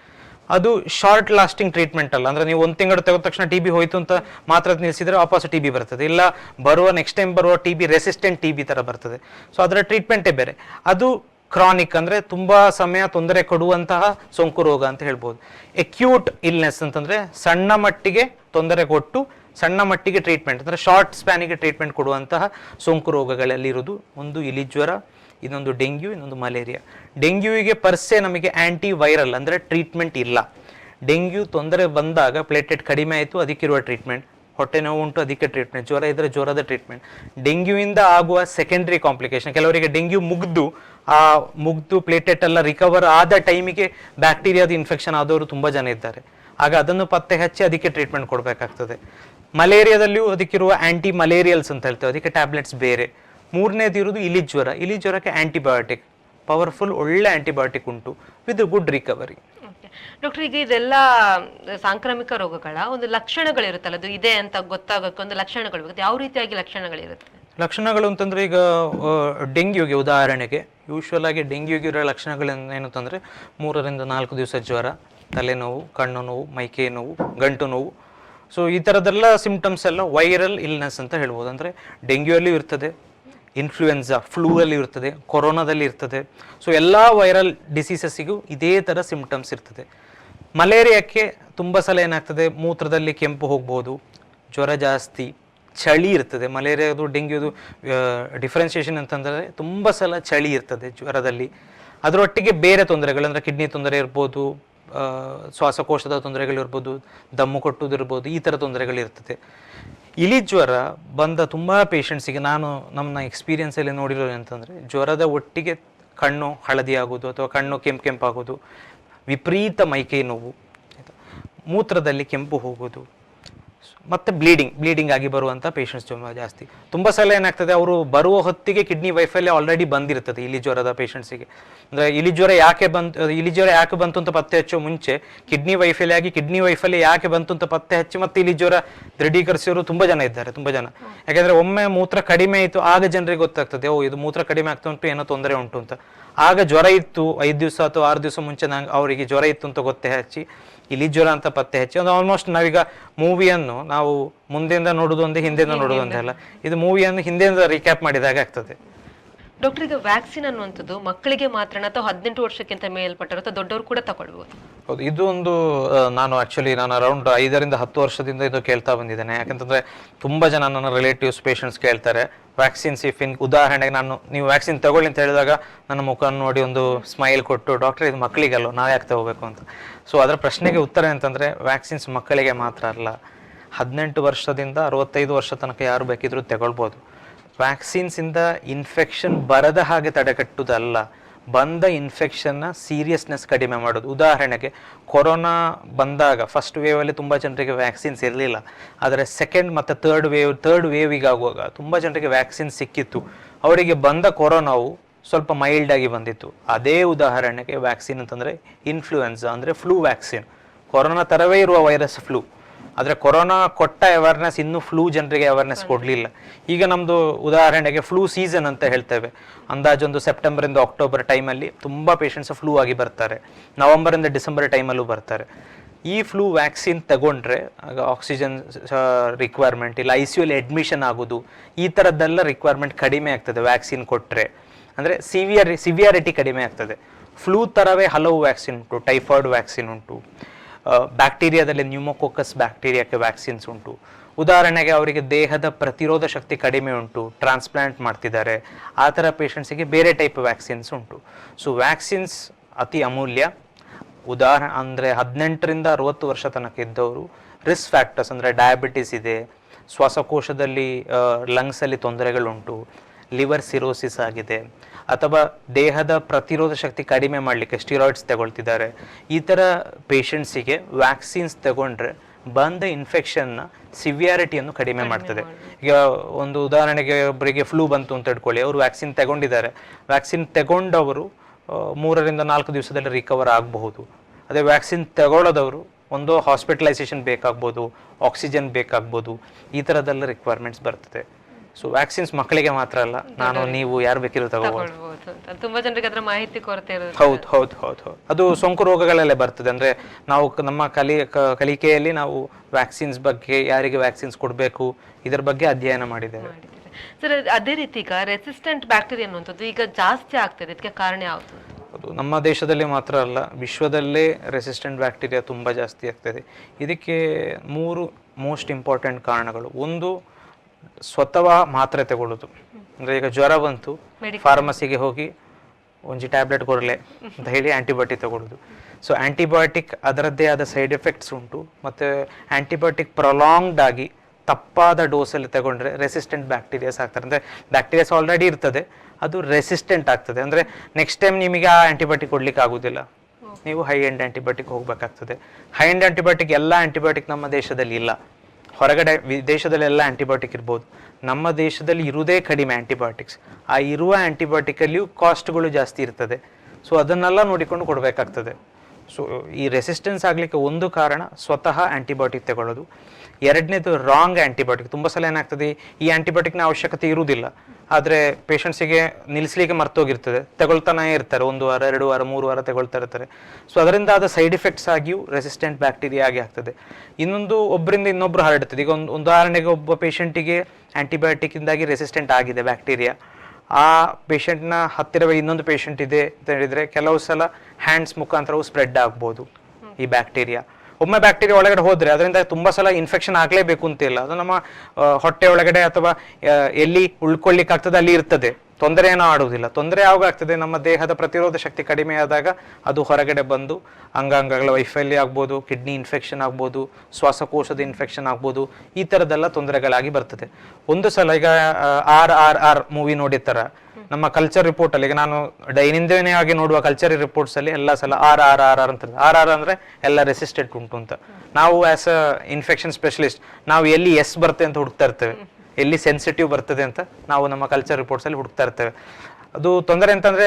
ಅದು ಶಾರ್ಟ್ ಲಾಸ್ಟಿಂಗ್ ಟ್ರೀಟ್ಮೆಂಟ್ ಅಲ್ಲ. ಅಂದ್ರೆ ನೀವು ಒಂದು ತಿಂಗಳು ತೆಗೆದ ತಕ್ಷಣ ಟಿ ಬಿ ಹೋಯ್ತು ಅಂತ ಮಾತ್ರ ನಿಲ್ಲಿಸಿದ್ರೆ ವಾಪಸ್ ಟಿ ಬಿ ಬರ್ತದೆ. ಇಲ್ಲ ಬರುವ ನೆಕ್ಸ್ಟ್ ಟೈಮ್ ಬರುವ T B resistant T B ಥರ ಬರ್ತದೆ. ಸೊ ಅದರ ಟ್ರೀಟ್ಮೆಂಟೇ ಬೇರೆ. ಅದು ಕ್ರಾನಿಕ್ ಅಂದ್ರೆ ತುಂಬಾ ಸಮಯ ತೊಂದರೆ ಕೊಡುವಂತಹ ಸೋಂಕು ರೋಗ ಅಂತ ಹೇಳ್ಬೋದು. ಎಕ್ಯೂಟ್ ಇಲ್ನೆಸ್ ಅಂತಂದ್ರೆ ಸಣ್ಣ ಮಟ್ಟಿಗೆ ತೊಂದರೆ ಕೊಟ್ಟು ಸಣ್ಣ ಮಟ್ಟಿಗೆ ಟ್ರೀಟ್ಮೆಂಟ್ ಅಂದ್ರೆ ಶಾರ್ಟ್ ಸ್ಪ್ಯಾನಿಗೆ ಟ್ರೀಟ್ಮೆಂಟ್ ಕೊಡುವಂತಹ ಸೋಂಕು ರೋಗಗಳಲ್ಲಿ ಇರೋದು ಒಂದು ಇಲಿ ಜ್ವರ ಇನ್ನೊಂದು ಡೆಂಗ್ಯೂ, ಇನ್ನೊಂದು ಮಲೇರಿಯಾ. ಡೆಂಗ್ಯೂಗೆ ಪರ್ಸೆ ನಮಗೆ ಆ್ಯಂಟಿ ವೈರಲ್ ಅಂದರೆ ಟ್ರೀಟ್ಮೆಂಟ್ ಇಲ್ಲ. ಡೆಂಗ್ಯೂ ತೊಂದರೆ ಬಂದಾಗ ಪ್ಲೇಟೆಟ್ ಕಡಿಮೆ ಆಯಿತು, ಅದಕ್ಕಿರುವ ಟ್ರೀಟ್ಮೆಂಟ್ ಹೊಟ್ಟೆ ನೋವು ಉಂಟು, ಅದಕ್ಕೆ ಟ್ರೀಟ್ಮೆಂಟ್ ಜ್ವರ ಇದ್ದರೆ ಜ್ವರದ ಟ್ರೀಟ್ಮೆಂಟ್ ಡೆಂಗ್ಯೂಯಿಂದ ಆಗುವ ಸೆಕೆಂಡ್ರಿ ಕಾಂಪ್ಲಿಕೇಶನ್ ಕೆಲವರಿಗೆ ಡೆಂಗ್ಯೂ ಮುಗ್ದು, ಆ ಮುಗ್ದು ಪ್ಲೇಟೆಟ್ ಎಲ್ಲ ರಿಕವರ್ ಆದ ಟೈಮಿಗೆ ಬ್ಯಾಕ್ಟೀರಿಯಾದ ಇನ್ಫೆಕ್ಷನ್ ಆದವರು ತುಂಬ ಜನ ಇದ್ದಾರೆ. ಆಗ ಅದನ್ನು ಪತ್ತೆ ಹಚ್ಚಿ ಅದಕ್ಕೆ ಟ್ರೀಟ್ಮೆಂಟ್ ಕೊಡಬೇಕಾಗ್ತದೆ. ಮಲೇರಿಯಾದಲ್ಲಿಯೂ ಅದಕ್ಕಿರುವ ಆಂಟಿ ಮಲೇರಿಯಲ್ಸ್ ಅಂತ ಹೇಳ್ತೇವೆ, ಅದಕ್ಕೆ ಟ್ಯಾಬ್ಲೆಟ್ಸ್ ಬೇರೆ. ಮೂರನೇದು ಇರೋದು ಇಲಿ ಜ್ವರ. ಇಲಿ ಜ್ವರಕ್ಕೆ ಆಂಟಿಬಯೋಟಿಕ್ ಪವರ್ಫುಲ್ ಒಳ್ಳೆ ಆಂಟಿಬಯೋಟಿಕ್ ಉಂಟು. ವಿತ್ ಗುಡ್ ರಿಕವರಿ ಡಾಕ್ಟರ್ ಈಗ ಇದೆಲ್ಲ ಸಾಂಕ್ರಾಮಿಕ ರೋಗಗಳ ಒಂದು ಲಕ್ಷಣಗಳಿರುತ್ತಲ್ಲ ಅದು ಇದೆ ಅಂತ ಗೊತ್ತಾಗೋಕ್ಕೆ ಒಂದು ಲಕ್ಷಣಗಳು. ಯಾವ ರೀತಿಯಾಗಿ ಲಕ್ಷಣಗಳಿರುತ್ತೆ? ಲಕ್ಷಣಗಳು ಅಂತಂದ್ರೆ ಈಗ ಡೆಂಗ್ಯೂಗೆ ಉದಾಹರಣೆಗೆ ಯೂಶ್ವಲ್ ಆಗಿ ಡೆಂಗ್ಯೂಗೆ ಇರೋ ಲಕ್ಷಣಗಳು ಏನು ಅಂತಂದ್ರೆ ಮೂರರಿಂದ ನಾಲ್ಕು ದಿವಸ ಜ್ವರ ತಲೆನೋವು ಕಣ್ಣು ನೋವು ಮೈಕೈ ನೋವು ಗಂಟು ನೋವು. ಸೊ ಈ ಥರದ್ದೆಲ್ಲ ಸಿಂಪ್ಟಮ್ಸ್ ಎಲ್ಲ ವೈರಲ್ ಇಲ್ನೆಸ್ ಅಂತ ಹೇಳ್ಬೋದು. ಅಂದರೆ ಡೆಂಗ್ಯೂ ಅಲ್ಲಿಯೂ ಇರ್ತದೆ ಇನ್ಫ್ಲೂಯೆನ್ಸಾ ಫ್ಲೂ ಅಲ್ಲಿ ಇರ್ತದೆ, ಕೊರೋನಾದಲ್ಲಿ ಇರ್ತದೆ. ಸೊ ಎಲ್ಲ ವೈರಲ್ ಡಿಸೀಸಸ್ಸಿಗೂ ಇದೇ ಥರ ಸಿಂಪ್ಟಮ್ಸ್ ಇರ್ತದೆ. ಮಲೇರಿಯಾಕ್ಕೆ ತುಂಬ ಸಲ ಏನಾಗ್ತದೆ, ಮೂತ್ರದಲ್ಲಿ ಕೆಂಪು ಹೋಗ್ಬೋದು, ಜ್ವರ ಜಾಸ್ತಿ, ಚಳಿ ಇರ್ತದೆ. ಮಲೇರಿಯಾದು, ಡೆಂಗ್ಯೂದು ಡಿಫ್ರೆನ್ಸಿಯೇಷನ್ ಅಂತಂದರೆ ತುಂಬ ಸಲ ಚಳಿ ಇರ್ತದೆ ಜ್ವರದಲ್ಲಿ. ಅದರೊಟ್ಟಿಗೆ ಬೇರೆ ತೊಂದರೆಗಳು, ಅಂದರೆ ಕಿಡ್ನಿ ತೊಂದರೆ ಇರ್ಬೋದು ಶ್ವಾಸಕೋಶದ ತೊಂದರೆಗಳಿರ್ಬೋದು, ದಮ್ಮು ಕೊಟ್ಟುದಿರ್ಬೋದು, ಈ ಥರ ತೊಂದರೆಗಳಿರ್ತದೆ. ಇಲಿ ಜ್ವರ ಬಂದ ತುಂಬ ಪೇಷಂಟ್ಸಿಗೆ ನಾನು ನಮ್ಮ ಎಕ್ಸ್ಪೀರಿಯೆನ್ಸಲ್ಲಿ ನೋಡಿರೋದು ಅಂತಂದರೆ ಜ್ವರದ ಒಟ್ಟಿಗೆ ಕಣ್ಣು ಹಳದಿ ಆಗೋದು ಅಥವಾ ಕಣ್ಣು ಕೆಂಪು ಕೆಂಪಾಗೋದು ವಿಪರೀತ ಮೈಕೈ ನೋವು ಮೂತ್ರದಲ್ಲಿ ಕೆಂಪು ಹೋಗೋದು ಮತ್ತೆ ಬ್ಲೀಡಿಂಗ್ ಬ್ಲೀಡಿಂಗ್ ಆಗಿ ಬರುವಂಥ ಪೇಷಂಟ್ಸ್ ತುಂಬ ಜಾಸ್ತಿ. ತುಂಬ ಸಲ ಏನಾಗ್ತದೆ, ಅವರು ಬರುವ ಹೊತ್ತಿಗೆ ಕಿಡ್ನಿ ವೈಫಲ್ಯ ಆಲ್ರೆಡಿ ಬಂದಿರ್ತದೆ ಇಲಿ ಜ್ವರದ ಪೇಷಂಟ್ಸಿಗೆ ಅಂದರೆ ಇಲಿ ಜ್ವರ ಯಾಕೆ ಬಂತು, ಇಲಿ ಜ್ವರ ಯಾಕೆ ಬಂತು ಅಂತ ಪತ್ತೆ ಹಚ್ಚೋ ಮುಂಚೆ ಕಿಡ್ನಿ ವೈಫಲ್ಯ ಆಗಿ ಕಿಡ್ನಿ ವೈಫಲ್ಯ ಯಾಕೆ ಬಂತು ಅಂತ ಪತ್ತೆ ಹಚ್ಚಿ ಮತ್ತೆ ಇಲಿ ಜ್ವರ ದೃಢೀಕರಿಸಿರೋರು ತುಂಬ ಜನ ಇದ್ದಾರೆ, ತುಂಬ ಜನ. ಯಾಕೆಂದರೆ ಒಮ್ಮೆ ಮೂತ್ರ ಕಡಿಮೆ ಆಯಿತು, ಆಗ ಜನರಿಗೆ ಗೊತ್ತಾಗ್ತದೆ, ಓ, ಇದು ಮೂತ್ರ ಕಡಿಮೆ ಆಗ್ತಾ ಉಂಟು, ಏನೋ ತೊಂದರೆ ಉಂಟು ಅಂತ. ಆಗ ಜ್ವರ ಇತ್ತು, ಐದು ದಿವಸ ಅಥವಾ ಆರು ದಿವಸ ಮುಂಚೆ ನಂಗೆ, ಅವರಿಗೆ ಜ್ವರ ಇತ್ತು ಅಂತ ಗೊತ್ತೇ ಹಚ್ಚಿ ಇಲಿ ಜ್ವರ ಅಂತ ಪತ್ತೆ ಹಚ್ಚಿ ಒಂದು ಆಲ್ಮೋಸ್ಟ್ ನಾವೀಗ ಮೂವಿಯನ್ನು ನಾವು ಮುಂದೆಯಿಂದ ನೋಡೋದು ಒಂದೇ ಹಿಂದೆಯಿಂದ. ನೋಡೋದು ಒಂದೇ ಅಲ್ಲ. ಇದು ಮೂವಿಯನ್ನು ಹಿಂದೆಯಿಂದ ರೀಕ್ಯಾಪ್ ಮಾಡಿದಾಗ ಆಗ್ತದೆ. ಡಾಕ್ಟರ್ ಈಗ ವ್ಯಾಕ್ಸಿನ್ ಅನ್ನುವಂಥದ್ದು ಮಕ್ಕಳಿಗೆ ಮಾತ್ರ ಅಥವಾ ಹದಿನೆಂಟು ವರ್ಷಕ್ಕಿಂತ ಮೇಲ್ಪಟ್ಟರು ಅಥವಾ ದೊಡ್ಡವರು ಕೂಡ ತಗೊಳ್ಬಹುದು ಹೌದು, ಇದು ಒಂದು ನಾನು ಆಕ್ಚುಲಿ ನಾನು ಅರೌಂಡ್ ಐದರಿಂದ ಹತ್ತು ವರ್ಷದಿಂದ ಇದು ಕೇಳ್ತಾ ಬಂದಿದ್ದೇನೆ. ಯಾಕಂತಂದ್ರೆ ತುಂಬ ಜನ ನನ್ನ ರಿಲೇಟಿವ್ಸ್ ಪೇಷಂಟ್ಸ್ ಕೇಳ್ತಾರೆ ವ್ಯಾಕ್ಸಿನ್ ಇಫ್ ಇನ್ ಉದಾಹರಣೆಗೆ ನಾನು, ನೀವು ವ್ಯಾಕ್ಸಿನ್ ತಗೊಳ್ಳಿ ಅಂತ ಹೇಳಿದಾಗ ನನ್ನ ಮುಖ ನೋಡಿ ಒಂದು ಸ್ಮೈಲ್ ಕೊಟ್ಟು ಡಾಕ್ಟರ್ ಇದು ಮಕ್ಕಳಿಗಲ್ಲ, ನಾವು ಯಾಕೆ ತಗೋಬೇಕು ಅಂತ? ಸೊ ಅದರ ಪ್ರಶ್ನೆಗೆ ಉತ್ತರ ಅಂತಂದರೆ ವ್ಯಾಕ್ಸಿನ್ಸ್ ಮಕ್ಕಳಿಗೆ ಮಾತ್ರ ಅಲ್ಲ. ಹದಿನೆಂಟು ವರ್ಷದಿಂದ ಅರವತ್ತೈದು ವರ್ಷ ತನಕ ಯಾರು ಬೇಕಿದ್ರೂ ತಗೊಳ್ಬೋದು. ವ್ಯಾಕ್ಸಿನ್ಸಿಂದ ಇನ್ಫೆಕ್ಷನ್ ಬರದ ಹಾಗೆ ತಡೆಗಟ್ಟುವುದಲ್ಲ ಬಂದ ಇನ್ಫೆಕ್ಷನ್ನ ಸೀರಿಯಸ್ನೆಸ್ ಕಡಿಮೆ ಮಾಡೋದು. ಉದಾಹರಣೆಗೆ, ಕೊರೋನಾ ಬಂದಾಗ ಫಸ್ಟ್ ವೇವಲ್ಲಿ ತುಂಬ ಜನರಿಗೆ ವ್ಯಾಕ್ಸಿನ್ಸ್ ಇರಲಿಲ್ಲ. ಆದರೆ ಸೆಕೆಂಡ್ ಮತ್ತು ಥರ್ಡ್ ವೇವ್ ಥರ್ಡ್ ವೇವಿಗೆ ಆಗುವಾಗ ತುಂಬ ಜನರಿಗೆ ವ್ಯಾಕ್ಸಿನ್ ಸಿಕ್ಕಿತ್ತು. ಅವರಿಗೆ ಬಂದ ಕೊರೋನಾವು ಸ್ವಲ್ಪ ಮೈಲ್ಡ್ ಆಗಿ ಬಂದಿತ್ತು. ಅದೇ ಉದಾಹರಣೆಗೆ ವ್ಯಾಕ್ಸಿನ್ ಅಂತಂದರೆ ಇನ್ಫ್ಲೂಯೆನ್ಸಾ ಅಂದರೆ ಫ್ಲೂ ವ್ಯಾಕ್ಸಿನ್ ಕೊರೋನಾ ಥರವೇ ಇರುವ ವೈರಸ್ ಫ್ಲೂ ಆದರೆ ಕೊರೋನಾ ಕೊಟ್ಟ ಅವೇರ್ನೆಸ್ ಇನ್ನೂ ಫ್ಲೂ ಜನರಿಗೆ ಅವೇರ್ನೆಸ್ ಕೊಡಲಿಲ್ಲ. ಈಗ ನಮ್ಮದು ಉದಾಹರಣೆಗೆ ಫ್ಲೂ ಸೀಸನ್ ಅಂತ ಹೇಳ್ತೇವೆ. ಅಂದಾಜೊಂದು ಸೆಪ್ಟೆಂಬರಿಂದ ಅಕ್ಟೋಬರ್ ಟೈಮಲ್ಲಿ ತುಂಬ ಪೇಷಂಟ್ಸ್ ಫ್ಲೂ ಆಗಿ ಬರ್ತಾರೆ. ನವಂಬರಿಂದ ಡಿಸೆಂಬರ್ ಟೈಮಲ್ಲೂ ಬರ್ತಾರೆ. ಈ ಫ್ಲೂ ವ್ಯಾಕ್ಸಿನ್ ತಗೊಂಡ್ರೆ ಆಗ ಆಕ್ಸಿಜನ್ ರಿಕ್ವೈರ್ಮೆಂಟ್ ಇಲ್ಲ ಐ ಸಿ ಯುಲಿ ಅಡ್ಮಿಷನ್ ಆಗೋದು. ಈ ಥರದ್ದೆಲ್ಲ ರಿಕ್ವೈರ್ಮೆಂಟ್ ಕಡಿಮೆ ಆಗ್ತದೆ ವ್ಯಾಕ್ಸಿನ್ ಕೊಟ್ಟರೆ ಅಂದರೆ ಸಿವಿಯರ್ ಸಿವಿಯಾರಿಟಿ ಕಡಿಮೆ ಆಗ್ತದೆ. ಫ್ಲೂ ಥರವೇ ಹಲವು ವ್ಯಾಕ್ಸಿನ್ ಉಂಟು ಟೈಫಾಯ್ಡ್ ವ್ಯಾಕ್ಸಿನ್ ಉಂಟು. ಬ್ಯಾಕ್ಟೀರಿಯಾದಲ್ಲಿ ನ್ಯೂಮೋಕೋಕಸ್ ಬ್ಯಾಕ್ಟೀರಿಯಾಕ್ಕೆ ವ್ಯಾಕ್ಸಿನ್ಸ್ ಉಂಟು. ಉದಾಹರಣೆಗೆ ಅವರಿಗೆ ದೇಹದ ಪ್ರತಿರೋಧ ಶಕ್ತಿ ಕಡಿಮೆ ಉಂಟು ಟ್ರಾನ್ಸ್ಪ್ಲಾಂಟ್ ಮಾಡ್ತಿದ್ದಾರೆ. ಆ ಥರ ಪೇಷಂಟ್ಸಿಗೆ ಬೇರೆ ಟೈಪ್ ವ್ಯಾಕ್ಸಿನ್ಸ್ ಉಂಟು. ಸೊ ವ್ಯಾಕ್ಸಿನ್ಸ್ ಅತಿ ಅಮೂಲ್ಯ. ಉದಾಹರಣೆ ಅಂದರೆ ಹದಿನೆಂಟರಿಂದ ಅರುವತ್ತು ವರ್ಷ ತನಕ ಇದ್ದವರು ರಿಸ್ಕ್ ಫ್ಯಾಕ್ಟರ್ಸ್ ಅಂದರೆ ಡಯಾಬಿಟಿಸ್ ಇದೆ, ಶ್ವಾಸಕೋಶದಲ್ಲಿ ಲಂಗ್ಸಲ್ಲಿ ತೊಂದರೆಗಳುಂಟು. ಲಿವರ್ ಸಿರೋಸಿಸ್ ಆಗಿದೆ ಅಥವಾ ದೇಹದ ಪ್ರತಿರೋಧ ಶಕ್ತಿ ಕಡಿಮೆ ಮಾಡಲಿಕ್ಕೆ ಸ್ಟಿರಾಯ್ಡ್ಸ್ ತಗೊಳ್ತಿದ್ದಾರೆ. ಈ ಥರ ಪೇಷಂಟ್ಸಿಗೆ ವ್ಯಾಕ್ಸಿನ್ಸ್ ತಗೊಂಡ್ರೆ ಬಂದ ಇನ್ಫೆಕ್ಷನ್ನ ಸಿವಿಯಾರಿಟಿಯನ್ನು ಕಡಿಮೆ ಮಾಡ್ತದೆ. ಈಗ ಒಂದು ಉದಾಹರಣೆಗೆ ಒಬ್ಬರಿಗೆ ಫ್ಲೂ ಬಂತು ಅಂತ ಇಟ್ಕೊಳ್ಳಿ ಅವರು ವ್ಯಾಕ್ಸಿನ್ ತಗೊಂಡಿದ್ದಾರೆ. ವ್ಯಾಕ್ಸಿನ್ ತಗೊಂಡವರು ಮೂರರಿಂದ ನಾಲ್ಕು ದಿವಸದಲ್ಲಿ ರಿಕವರ್ ಆಗಬಹುದು. ಅದೇ ವ್ಯಾಕ್ಸಿನ್ ತಗೊಳ್ಳೋದವರು ಒಂದು ಹಾಸ್ಪಿಟಲೈಸೇಷನ್ ಬೇಕಾಗ್ಬೋದು ಆಕ್ಸಿಜನ್ ಬೇಕಾಗ್ಬೋದು ಈ ಥರದ್ದೆಲ್ಲ ರಿಕ್ವೈರ್ಮೆಂಟ್ಸ್ ಬರ್ತದೆ. ಸೊ ವ್ಯಾಕ್ಸಿನ್ಸ್ ಮಕ್ಕಳಿಗೆ ಮಾತ್ರ ಅಲ್ಲ ನಾನು ನೀವು ಯಾರು ಬೇಕಿರೋ ತಗೋಬಹುದು ತುಂಬಾ ಜನರಿಗೆ ಅದರ ಮಾಹಿತಿ ಕೊರತೆ ಇರೋದು ಹೌದು ಹೌದು ಹೌದು ಹೌದು. ಅದು ಸೋಂಕು ರೋಗಗಳಲ್ಲೇ ಬರ್ತದೆ. ಅಂದ್ರೆ ನಾವು ನಮ್ಮ ಕಲಿ ಕಲಿಕೆಯಲ್ಲಿ ನಾವು ವ್ಯಾಕ್ಸಿನ್ಸ್ ಬಗ್ಗೆ ಯಾರಿಗೆ ವ್ಯಾಕ್ಸಿನ್ಸ್ ಕೊಡಬೇಕು ಇದರ ಬಗ್ಗೆ ಅಧ್ಯಯನ ಮಾಡಿದ್ದೇವೆ. ಸರ್ ಅದೇ ರೀತಿ ಈಗ ರೆಸಿಸ್ಟೆಂಟ್ ಬ್ಯಾಕ್ಟೀರಿಯಾ ಅನ್ನುವಂಥದ್ದು ಈಗ ಜಾಸ್ತಿ ಆಗ್ತದೆ. ಇದಕ್ಕೆ ಕಾರಣ ಯಾವುದು? ಅದು ನಮ್ಮ ದೇಶದಲ್ಲಿ ಮಾತ್ರ ಅಲ್ಲ ವಿಶ್ವದಲ್ಲೇ ರೆಸಿಸ್ಟೆಂಟ್ ಬ್ಯಾಕ್ಟೀರಿಯಾ ತುಂಬ ಜಾಸ್ತಿ ಆಗ್ತದೆ. ಇದಕ್ಕೆ ಮೂರು ಮೋಸ್ಟ್ ಇಂಪಾರ್ಟೆಂಟ್ ಕಾರಣಗಳು. ಒಂದು ಸ್ವತಃ ಮಾತ್ರೆ ತಗೊಳ್ಳೋದು. ಅಂದರೆ ಈಗ ಜ್ವರ ಬಂತು ಫಾರ್ಮಸಿಗೆ ಹೋಗಿ ಒಂಜಿ ಟ್ಯಾಬ್ಲೆಟ್ ಕೊಡಲೆ ಅಂತ ಹೇಳಿ ಆ್ಯಂಟಿಬಯೋಟಿಕ್ ತಗೊಳ್ಳೋದು. ಸೊ ಆ್ಯಂಟಿಬಯೋಟಿಕ್ ಅದರದ್ದೇ ಆದ ಸೈಡ್ ಎಫೆಕ್ಟ್ಸ್ ಉಂಟು. ಮತ್ತು ಆ್ಯಂಟಿಬಯೋಟಿಕ್ ಪ್ರೊಲಾಂಗ್ಡ್ ಆಗಿ ತಪ್ಪಾದ ಡೋಸಲ್ಲಿ ತಗೊಂಡ್ರೆ ರೆಸಿಸ್ಟೆಂಟ್ ಬ್ಯಾಕ್ಟೀರಿಯಾಸ್ ಆಗ್ತಾರೆ. ಅಂದರೆ ಬ್ಯಾಕ್ಟೀರಿಯಾಸ್ ಆಲ್ರೆಡಿ ಇರ್ತದೆ ಅದು ರೆಸಿಸ್ಟೆಂಟ್ ಆಗ್ತದೆ. ಅಂದರೆ ನೆಕ್ಸ್ಟ್ ಟೈಮ್ ನಿಮಗೆ ಆ ಆ್ಯಂಟಿಬಯೋಟಿಕ್ ಕೊಡ್ಲಿಕ್ಕೆ ಆಗೋದಿಲ್ಲ. ನೀವು ಹೈ ಎಂಡ್ ಆ್ಯಂಟಿಬಯೋಟಿಕ್ ಹೋಗಬೇಕಾಗ್ತದೆ. ಹೈ ಎಂಡ್ ಆ್ಯಂಟಿಬಯೋಟಿಕ್ ಎಲ್ಲ ಆ್ಯಂಟಿಬಯೋಟಿಕ್ ನಮ್ಮ ದೇಶದಲ್ಲಿ ಇಲ್ಲ. ಹೊರಗಡೆ ವಿದೇಶದಲ್ಲೆಲ್ಲ ಆ್ಯಂಟಿಬಯೋಟಿಕ್ ಇರ್ಬೋದು. ನಮ್ಮ ದೇಶದಲ್ಲಿ ಇರುವುದೇ ಕಡಿಮೆ ಆ್ಯಂಟಿಬಯೋಟಿಕ್ಸ್ ಆ ಇರುವ ಆ್ಯಂಟಿಬಯೋಟಿಕಲ್ಲಿಯೂ ಕಾಸ್ಟ್ಗಳು ಜಾಸ್ತಿ ಇರ್ತದೆ. ಸೊ ಅದನ್ನೆಲ್ಲ ನೋಡಿಕೊಂಡು ಕೊಡಬೇಕಾಗ್ತದೆ. ಸೊ ಈ ರೆಸಿಸ್ಟೆನ್ಸ್ ಆಗಲಿಕ್ಕೆ ಒಂದು ಕಾರಣ ಸ್ವತಃ ಆ್ಯಂಟಿಬಯೋಟಿಕ್ ತಗೊಳ್ಳೋದು. ಎರಡನೇದು ರಾಂಗ್ ಆ್ಯಂಟಿಬಯೋಟಿಕ್ ತುಂಬ ಸಲ ಏನಾಗ್ತದೆ, ಈ ಆ್ಯಂಟಿಬಯೋಟಿಕ್ನ ಅವಶ್ಯಕತೆ ಇರುವುದಿಲ್ಲ. ಆದರೆ ಪೇಷಂಟ್ಸಿಗೆ ನಿಲ್ಲಿಸಲಿಕ್ಕೆ ಮರ್ತೋಗಿರ್ತದೆ. ತಗೊಳ್ತಾನೇ ಇರ್ತಾರೆ. ಒಂದು ವಾರ, ಎರಡು ವಾರ, ಮೂರು ವಾರ ತಗೊಳ್ತಾ ಇರ್ತಾರೆ. ಸೊ ಅದರಿಂದ ಆದ ಸೈಡ್ ಎಫೆಕ್ಟ್ಸ್ ಆಗಿಯೂ ರೆಸಿಸ್ಟೆಂಟ್ ಬ್ಯಾಕ್ಟೀರಿಯಾ ಆಗಿ ಆಗ್ತದೆ. ಇನ್ನೊಂದು ಒಬ್ಬರಿಂದ ಇನ್ನೊಬ್ಬರು ಹರಡ್ತದೆ. ಈಗ ಒಂದು ಉದಾಹರಣೆಗೆ ಒಬ್ಬ ಪೇಷಂಟಿಗೆ ಆ್ಯಂಟಿಬಯೋಟಿಕ್ಕಿಂದಾಗಿ ರೆಸಿಸ್ಟೆಂಟ್ ಆಗಿದೆ ಬ್ಯಾಕ್ಟೀರಿಯಾ ಆ ಪೇಷಂಟ್ನ ಹತ್ತಿರವೇ ಇನ್ನೊಂದು ಪೇಷಂಟ್ ಇದೆ ಅಂತ ಹೇಳಿದರೆ, ಕೆಲವು ಸಲ ಹ್ಯಾಂಡ್ಸ್ ಮುಖಾಂತರವು ಸ್ಪ್ರೆಡ್ ಆಗ್ಬೋದು ಈ ಬ್ಯಾಕ್ಟೀರಿಯಾ ಒಮ್ಮೆ ಬ್ಯಾಕ್ಟೀರಿಯಾ ಒಳಗಡೆ ಹೋದರೆ ಅದರಿಂದ ತುಂಬಾ ಸಲ ಇನ್ಫೆಕ್ಷನ್ ಆಗಲೇಬೇಕು ಅಂತಿಲ್ಲ ಅದು ನಮ್ಮ ಹೊಟ್ಟೆ ಒಳಗಡೆ ಅಥವಾ ಎಲ್ಲಿ ಉಳ್ಕೊಳ್ಳಿಕ್ಕಾಗ್ತದೆ ಅಲ್ಲಿ ಇರ್ತದೆ. ತೊಂದರೆ ಏನೋ ಆಡುವುದಿಲ್ಲ. ತೊಂದರೆ ಯಾವಾಗ ಆಗ್ತದೆ ನಮ್ಮ ದೇಹದ ಪ್ರತಿರೋಧ ಶಕ್ತಿ ಕಡಿಮೆ ಆದಾಗ ಅದು ಹೊರಗಡೆ ಬಂದು ಅಂಗಾಂಗಗಳ ವೈಫಲ್ಯ ಆಗ್ಬೋದು ಕಿಡ್ನಿ ಇನ್ಫೆಕ್ಷನ್ ಆಗ್ಬೋದು, ಶ್ವಾಸಕೋಶದ ಇನ್ಫೆಕ್ಷನ್ ಆಗ್ಬೋದು, ಈ ಥರದ್ದೆಲ್ಲ ತೊಂದರೆಗಳಾಗಿ ಬರ್ತದೆ. ಒಂದು ಸಲ ಈಗ ಆರ್ ಆರ್ ಆರ್ ಮೂವಿ ನೋಡಿರ್ತಾರ. ನಮ್ಮ ಕಲ್ಚರ್ ರಿಪೋರ್ಟ್ ಅಲ್ಲಿ, ಈಗ ನಾನು ದೈನಂದಿನವಾಗಿ ನೋಡುವ ಕಲ್ಚರ್ ರಿಪೋರ್ಟ್ಸ್ ಅಲ್ಲಿ ಎಲ್ಲ ಸಲ ಆರ್ ಆರ್ ಆರ್ ಆರ್ ಅಂತ, ಆರ್ ಆರ್ ಅಂದ್ರೆ ಎಲ್ಲ ರೆಸಿಸ್ಟೆಂಟ್ ಉಂಟು ಅಂತ. ನಾವು ಆಸ್ ಅ ಇನ್ಫೆಕ್ಷನ್ ಸ್ಪೆಷಲಿಸ್ಟ್ ನಾವು ಎಲ್ಲಿ ಎಸ್ ಬರುತ್ತೆ ಅಂತ ಹುಡುಕ್ತಾ ಇರ್ತೇವೆ. ಎಲ್ಲಿ ಸೆನ್ಸಿಟಿವ್ ಬರ್ತದೆ ಅಂತ ನಾವು ನಮ್ಮ ಕಲ್ಚರ್ ರಿಪೋರ್ಟ್ಸ್ ಅಲ್ಲಿ ಹುಡುಕ್ತಾ ಇರ್ತೇವೆ. ಅದು ತೊಂದರೆ ಅಂತಂದ್ರೆ